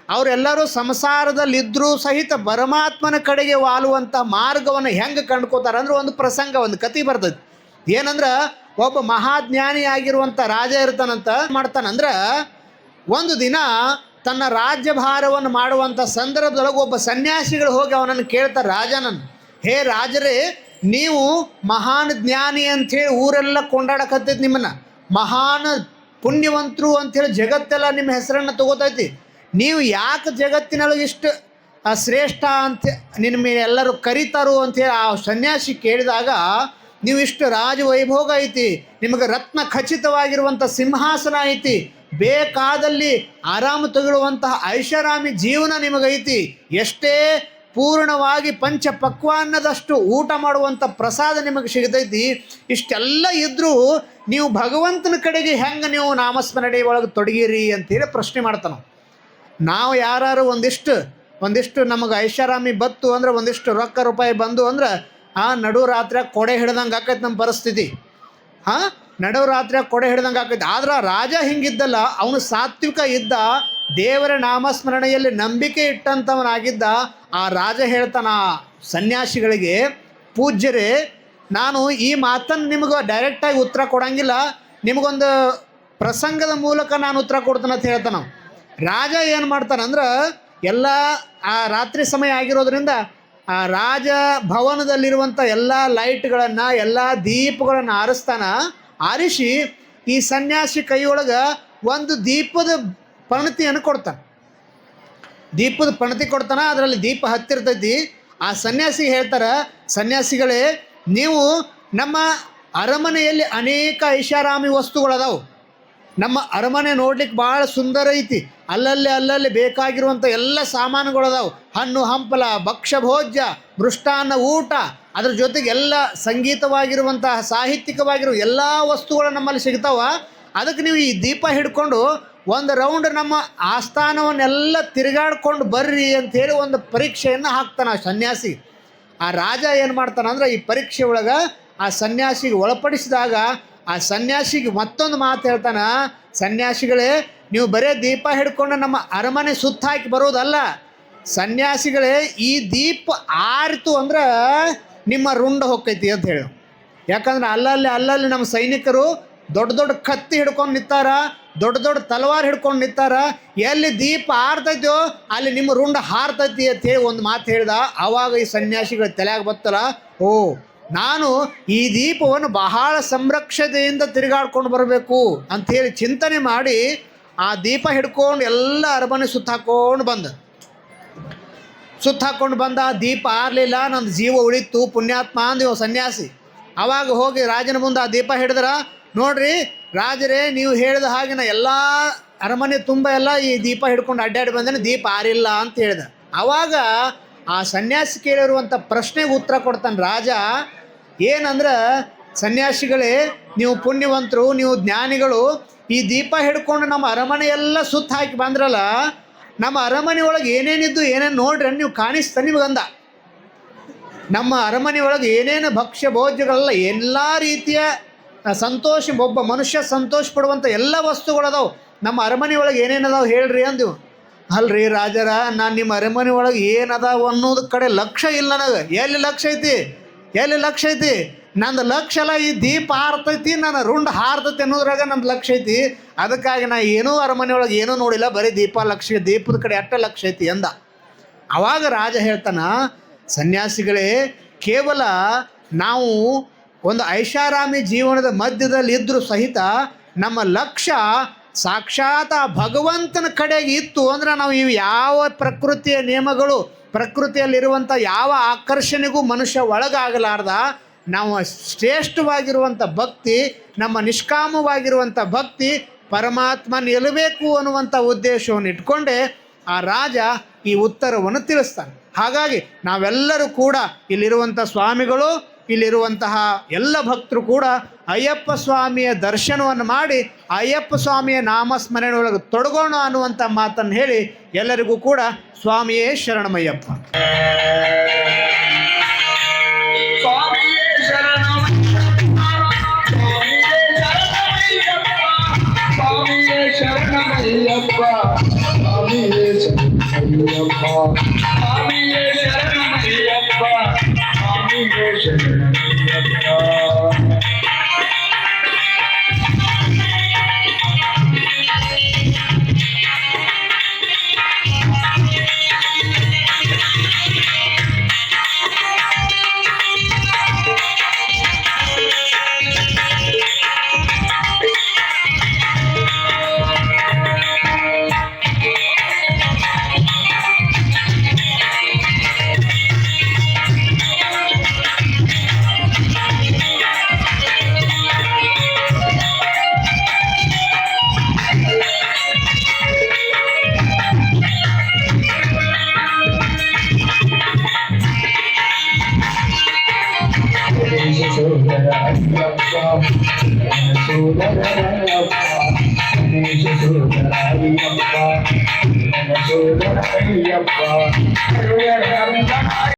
ಅವರೆಲ್ಲರೂ ಸಂಸಾರದಲ್ಲಿದ್ದರೂ ಸಹಿತ ಪರಮಾತ್ಮನ ಕಡೆಗೆ ವಾಲುವಂಥ ಮಾರ್ಗವನ್ನು ಹೆಂಗೆ ಕಂಡ್ಕೋತಾರೆ ಅಂದ್ರೆ ಒಂದು ಪ್ರಸಂಗ, ಒಂದು ಕತೆ ಬರ್ತದೆ. ಏನಂದ್ರೆ ಒಬ್ಬ ಮಹಾಜ್ಞಾನಿ ಆಗಿರುವಂಥ ರಾಜ ಇರ್ತಾನಂತ ಮಾಡ್ತಾನಂದ್ರೆ ಒಂದು ದಿನ ತನ್ನ ರಾಜ್ಯಭಾರವನ್ನು ಮಾಡುವಂಥ ಸಂದರ್ಭದೊಳಗೆ ಒಬ್ಬ ಸನ್ಯಾಸಿಗಳು ಹೋಗಿ ಅವನನ್ನು ಕೇಳ್ತಾರೆ ರಾಜನನ್ನು ಹೇ ರಾಜರೇ, ನೀವು ಮಹಾನ್ ಜ್ಞಾನಿ ಅಂಥೇಳಿ ಊರೆಲ್ಲ ಕೊಂಡಾಡಕತ್ತೈತಿ ನಿಮ್ಮನ್ನು. ಮಹಾನ್ ಪುಣ್ಯವಂತರು ಅಂಥೇಳಿ ಜಗತ್ತೆಲ್ಲ ನಿಮ್ಮ ಹೆಸರನ್ನು ತಗೋತೈತಿ. ನೀವು ಯಾಕೆ ಜಗತ್ತಿನೊಳಗೆ ಇಷ್ಟು ಶ್ರೇಷ್ಠ ಅಂತ ನಿನ್ನ ಮೇಲೆ ಎಲ್ಲರೂ ಕರೀತಾರೋ ಅಂಥೇಳಿ ಆ ಸನ್ಯಾಸಿ ಕೇಳಿದಾಗ, ನೀವು ಇಷ್ಟು ರಾಜವೈಭೋಗ ಐತಿ, ನಿಮಗೆ ರತ್ನ ಖಚಿತವಾಗಿರುವಂಥ ಸಿಂಹಾಸನ ಐತಿ ಬೇಕಾದಲ್ಲಿ ಆರಾಮ ತಗೊಳ್ಳುವಂತಹ ಐಷಾರಾಮಿ ಜೀವನ ನಿಮಗೈತಿ. ಎಷ್ಟೇ ಪೂರ್ಣವಾಗಿ ಪಂಚ ಪಕ್ವಾನ್ನದಷ್ಟು ಊಟ ಮಾಡುವಂಥ ಪ್ರಸಾದ ನಿಮಗೆ ಸಿಗತೈತಿ. ಇಷ್ಟೆಲ್ಲ ಇದ್ದರೂ ನೀವು ಭಗವಂತನ ಕಡೆಗೆ ಹೆಂಗೆ ನೀವು ನಾಮಸ್ಮರಣೆ ಒಳಗೆ ತೊಡಗಿರಿ ಅಂತೇಳಿ ಪ್ರಶ್ನೆ ಮಾಡ್ತಾನೆ ನಾವು ಯಾರು ಒಂದಿಷ್ಟು ಒಂದಿಷ್ಟು ನಮಗೆ ಐಷಾರಾಮಿ ಬತ್ತು ಅಂದ್ರೆ ಒಂದಿಷ್ಟು ರೊಕ್ಕ ರೂಪಾಯಿ ಬಂದು ಅಂದ್ರೆ, ಆ ನಡು ರಾತ್ರಿ ಕೊಡೆ ಹಿಡ್ದಂಗೆ ಆಕೈತೆ ನಮ್ಮ ಪರಿಸ್ಥಿತಿ. ಹಾಂ? ನಡು ರಾತ್ರಿ ಕೊಡೆ ಹಿಡ್ದಂಗೆ ಆಗ್ತೈತೆ. ಆದ್ರೆ ರಾಜ ಹಿಂಗಿದ್ದಲ್ಲ, ಅವನು ಸಾತ್ವಿಕ ಇದ್ದ, ದೇವರ ನಾಮಸ್ಮರಣೆಯಲ್ಲಿ ನಂಬಿಕೆ ಇಟ್ಟಂಥವನಾಗಿದ್ದ ಆ ರಾಜ ಹೇಳ್ತಾನ ಸನ್ಯಾಸಿಗಳಿಗೆ, ಪೂಜ್ಯರೇ, ನಾನು ಈ ಮಾತನ್ನು ನಿಮಗೆ ಡೈರೆಕ್ಟಾಗಿ ಉತ್ತರ ಕೊಡಂಗಿಲ್ಲ, ನಿಮಗೊಂದು ಪ್ರಸಂಗದ ಮೂಲಕ ನಾನು ಉತ್ತರ ಕೊಡ್ತಾನೆ ಅಂತ ಹೇಳ್ತಾನ ರಾಜ ಏನು ಮಾಡ್ತಾನಂದ್ರೆ ಎಲ್ಲ ಆ ರಾತ್ರಿ ಸಮಯ ಆಗಿರೋದ್ರಿಂದ ಆ ರಾಜ ಭವನದಲ್ಲಿರುವಂಥ ಎಲ್ಲ ಲೈಟ್ಗಳನ್ನು ಎಲ್ಲ ದೀಪಗಳನ್ನು ಆರಿಸ್ತಾನ ಆರಿಸಿ ಈ ಸನ್ಯಾಸಿ ಕೈಯೊಳಗೆ ಒಂದು ದೀಪದ ಪಣತಿಯನ್ನು ಕೊಡ್ತಾನೆ. ದೀಪದ ಪಣತಿ ಕೊಡ್ತಾನೆ, ಅದರಲ್ಲಿ ದೀಪ ಹತ್ತಿರ್ತೈತಿ. ಆ ಸನ್ಯಾಸಿ ಹೇಳ್ತಾರೆ, ಸನ್ಯಾಸಿಗಳೇ, ನೀವು ನಮ್ಮ ಅರಮನೆಯಲ್ಲಿ ಅನೇಕ ಐಷಾರಾಮಿ ವಸ್ತುಗಳದಾವು. ನಮ್ಮ ಅರಮನೆ ನೋಡ್ಲಿಕ್ಕೆ ಭಾಳ ಸುಂದರ ಐತಿ. ಅಲ್ಲಲ್ಲಿ ಅಲ್ಲಲ್ಲಿ ಬೇಕಾಗಿರುವಂಥ ಎಲ್ಲ ಸಾಮಾನುಗಳದಾವು. ಹಣ್ಣು, ಹಂಪಲ ಭಕ್ಷ್ಯ ಭೋಜ್ಯ ಮೃಷ್ಟಾನ್ನ ಊಟ, ಅದ್ರ ಜೊತೆಗೆ ಎಲ್ಲ ಸಂಗೀತವಾಗಿರುವಂತಹ, ಸಾಹಿತ್ಯಿಕವಾಗಿರುವ ಎಲ್ಲ ವಸ್ತುಗಳು ನಮ್ಮಲ್ಲಿ ಸಿಗ್ತಾವ. ಅದಕ್ಕೆ ನೀವು ಈ ದೀಪ ಹಿಡ್ಕೊಂಡು ಒಂದು ರೌಂಡ್ ನಮ್ಮ ಆಸ್ಥಾನವನ್ನೆಲ್ಲ ತಿರುಗಾಡ್ಕೊಂಡು ಬರ್ರಿ ಅಂಥೇಳಿ ಒಂದು ಪರೀಕ್ಷೆಯನ್ನು ಹಾಕ್ತಾನೆ ಆ ಸನ್ಯಾಸಿ. ಆ ರಾಜ ಏನು ಮಾಡ್ತಾನೆ ಈ ಪರೀಕ್ಷೆ ಒಳಗೆ ಆ ಸನ್ಯಾಸಿಗೆ ಒಳಪಡಿಸಿದಾಗ ಆ ಸನ್ಯಾಸಿಗೆ ಮತ್ತೊಂದು ಮಾತು ಹೇಳ್ತಾನ, ಸನ್ಯಾಸಿಗಳೇ, ನೀವು ಬರೇ ದೀಪ ಹಿಡ್ಕೊಂಡು ನಮ್ಮ ಅರಮನೆ ಸುತ್ತ ಹಾಕಿ ಬರೋದಲ್ಲ. ಸನ್ಯಾಸಿಗಳೇ, ಈ ದೀಪ ಆರಿತು ಅಂದ್ರೆ ನಿಮ್ಮ ರುಂಡ ಹೊಕ್ಕೈತಿ ಅಂತ ಹೇಳಿ. ಯಾಕಂದ್ರೆ ಅಲ್ಲಲ್ಲಿ ಅಲ್ಲಲ್ಲಿ ನಮ್ಮ ಸೈನಿಕರು ದೊಡ್ಡ ದೊಡ್ಡ ಕತ್ತಿ ಹಿಡ್ಕೊಂಡು ನಿಂತಾರ, ದೊಡ್ಡ ದೊಡ್ಡ ತಲವಾರ್ ಹಿಡ್ಕೊಂಡು ನಿಂತಾರ. ಎಲ್ಲಿ ದೀಪ ಆರ್ತೈತೋ ಅಲ್ಲಿ ನಿಮ್ಮ ರುಂಡ ಹಾರ್ತೈತಿ ಅಂತ ಹೇಳಿ ಒಂದು ಮಾತು ಹೇಳ್ದ. ಆವಾಗ ಈ ಸನ್ಯಾಸಿಗಳು ತಲೆಯಾಗ ಬತ್ತಲ್ಲ, ಓ ನಾನು ಈ ದೀಪವನ್ನು ಬಹಳ ಸಂರಕ್ಷತೆಯಿಂದ ತಿರುಗಾಡ್ಕೊಂಡು ಬರಬೇಕು ಅಂಥೇಳಿ ಚಿಂತನೆ ಮಾಡಿ ಆ ದೀಪ ಹಿಡ್ಕೊಂಡು ಎಲ್ಲ ಅರಮನೆ ಸುತ್ತ ಹಾಕೊಂಡು ಬಂದ. ಸುತ್ತ ಹಾಕ್ಕೊಂಡು ಬಂದ ದೀಪ ಆರಲಿಲ್ಲ ನನ್ನ ಜೀವ ಉಳಿತು ಪುಣ್ಯಾತ್ಮ ಅಂದಿವ ಸನ್ಯಾಸಿ. ಅವಾಗ ಹೋಗಿ ರಾಜನ ಮುಂದೆ ಆ ದೀಪ ಹಿಡಿದ್ರ, ನೋಡ್ರಿ ರಾಜರೇ, ನೀವು ಹೇಳಿದ ಹಾಗೆ ಎಲ್ಲ ಅರಮನೆ ತುಂಬ ಎಲ್ಲ ಈ ದೀಪ ಹಿಡ್ಕೊಂಡು ಅಡ್ಡಾಡಿ ಬಂದೇನೆ ದೀಪ ಆರಿಲ್ಲ ಅಂತ ಹೇಳಿದ. ಅವಾಗ ಆ ಸನ್ಯಾಸಿ ಕೇಳಿರುವಂಥ ಪ್ರಶ್ನೆಗೆ ಉತ್ತರ ಕೊಡ್ತಾನೆ ರಾಜ ಏನಂದ್ರೆ ಸನ್ಯಾಸಿಗಳೇ, ನೀವು ಪುಣ್ಯವಂತರು, ನೀವು ಜ್ಞಾನಿಗಳು, ಈ ದೀಪ ಹಿಡ್ಕೊಂಡು ನಮ್ಮ ಅರಮನೆ ಎಲ್ಲ ಸುತ್ತ ಹಾಕಿ ಬಂದ್ರಲ್ಲ, ನಮ್ಮ ಅರಮನೆ ಒಳಗೆ ಏನೇನಿದ್ದು ಏನೇನು ನೋಡ್ರಿ ನೀವು ಕಾಣಿಸ್ತಾ ನಿಮಗಂದ. ನಮ್ಮ ಅರಮನೆ ಒಳಗೆ ಏನೇನು ಭಕ್ಷ್ಯ ಭೋಜ್ಯಗಳೆಲ್ಲ ಎಲ್ಲ ರೀತಿಯ ಸಂತೋಷ, ಒಬ್ಬ ಮನುಷ್ಯ ಸಂತೋಷ ಪಡುವಂಥ ಎಲ್ಲ ವಸ್ತುಗಳದಾವು ನಮ್ಮ ಅರಮನೆ ಒಳಗೆ ಏನೇನದಾವು ಹೇಳ್ರಿ ಅಂದಿವು ಅಲ್ರಿ ರಾಜರ, ನಾನು ನಿಮ್ಮ ಅರಮನೆ ಒಳಗೆ ಏನದಾವು ಅನ್ನೋದು ಕಡೆ ಲಕ್ಷ್ಯ ಇಲ್ಲ ನನಗೆ. ಎಲ್ಲಿ ಲಕ್ಷ್ಯ ಐತಿ? ಎಲ್ಲಿ ಲಕ್ಷ ಐತಿ? ನಂದು ಲಕ್ಷ ಎಲ್ಲ ಈ ದೀಪ ಹಾರ್ತೈತಿ, ನನ್ನ ರುಂಡ್ ಹಾರ್ತೈತಿ ಅನ್ನೋದ್ರಾಗ ನಂದು ಲಕ್ಷ ಐತಿ. ಅದಕ್ಕಾಗಿ ನಾ ಏನೂ ಅರಮನೆ ಒಳಗೆ ಏನೂ ನೋಡಿಲ್ಲ, ಬರೀ ದೀಪ ಲಕ್ಷ, ದೀಪದ ಕಡೆ ಅಟ್ಟ ಲಕ್ಷ ಐತಿ ಎಂದ ಅವಾಗ ರಾಜ ಹೇಳ್ತಾನ, ಸನ್ಯಾಸಿಗಳೇ, ಕೇವಲ ನಾವು ಒಂದು ಐಷಾರಾಮಿ ಜೀವನದ ಮಧ್ಯದಲ್ಲಿ ಇದ್ದರೂ ಸಹಿತ ನಮ್ಮ ಲಕ್ಷ್ಯ ಸಾಕ್ಷಾತ್ ಆ ಭಗವಂತನ ಕಡೆಗೆ ಇತ್ತು ಅಂದ್ರೆ ನಾವು ಇವು ಯಾವ ಪ್ರಕೃತಿಯ ನಿಯಮಗಳು ಪ್ರಕೃತಿಯಲ್ಲಿರುವಂಥ ಯಾವ ಆಕರ್ಷಣೆಗೂ ಮನುಷ್ಯ ಒಳಗಾಗಲಾರ್ದ, ನಾವು ಶ್ರೇಷ್ಠವಾಗಿರುವಂಥ ಭಕ್ತಿ, ನಮ್ಮ ನಿಷ್ಕಾಮವಾಗಿರುವಂಥ ಭಕ್ತಿ ಪರಮಾತ್ಮ ನಿಲ್ಲಬೇಕು ಅನ್ನುವಂಥ ಉದ್ದೇಶವನ್ನು ಇಟ್ಕೊಂಡೆ ಆ ರಾಜ ಈ ಉತ್ತರವನ್ನು ತಿಳಿಸ್ತಾನೆ. ಹಾಗಾಗಿ ನಾವೆಲ್ಲರೂ ಕೂಡ ಇಲ್ಲಿರುವಂಥ ಸ್ವಾಮಿಗಳು ಇಲ್ಲಿರುವಂತಹ ಎಲ್ಲ ಭಕ್ತರು ಕೂಡ ಅಯ್ಯಪ್ಪ ಸ್ವಾಮಿಯ ದರ್ಶನವನ್ನು ಮಾಡಿ ಅಯ್ಯಪ್ಪ ಸ್ವಾಮಿಯ ನಾಮಸ್ಮರಣೆಯೊಳಗೆ ತೊಡಗೋಣ ಅನ್ನುವಂಥ ಮಾತನ್ನು ಹೇಳಿ ಎಲ್ಲರಿಗೂ ಕೂಡ ಸ್ವಾಮಿಯೇ ಶರಣಮಯ್ಯಪ್ಪ. ಶರಣಮಯ್ಯಪ್ಪ. ಸ್ವಾಮಿಯೇ ಶರಣಮಯ್ಯಪ್ಪ. ಸ್ವಾಮಿಯೇ I'm not going to be a part of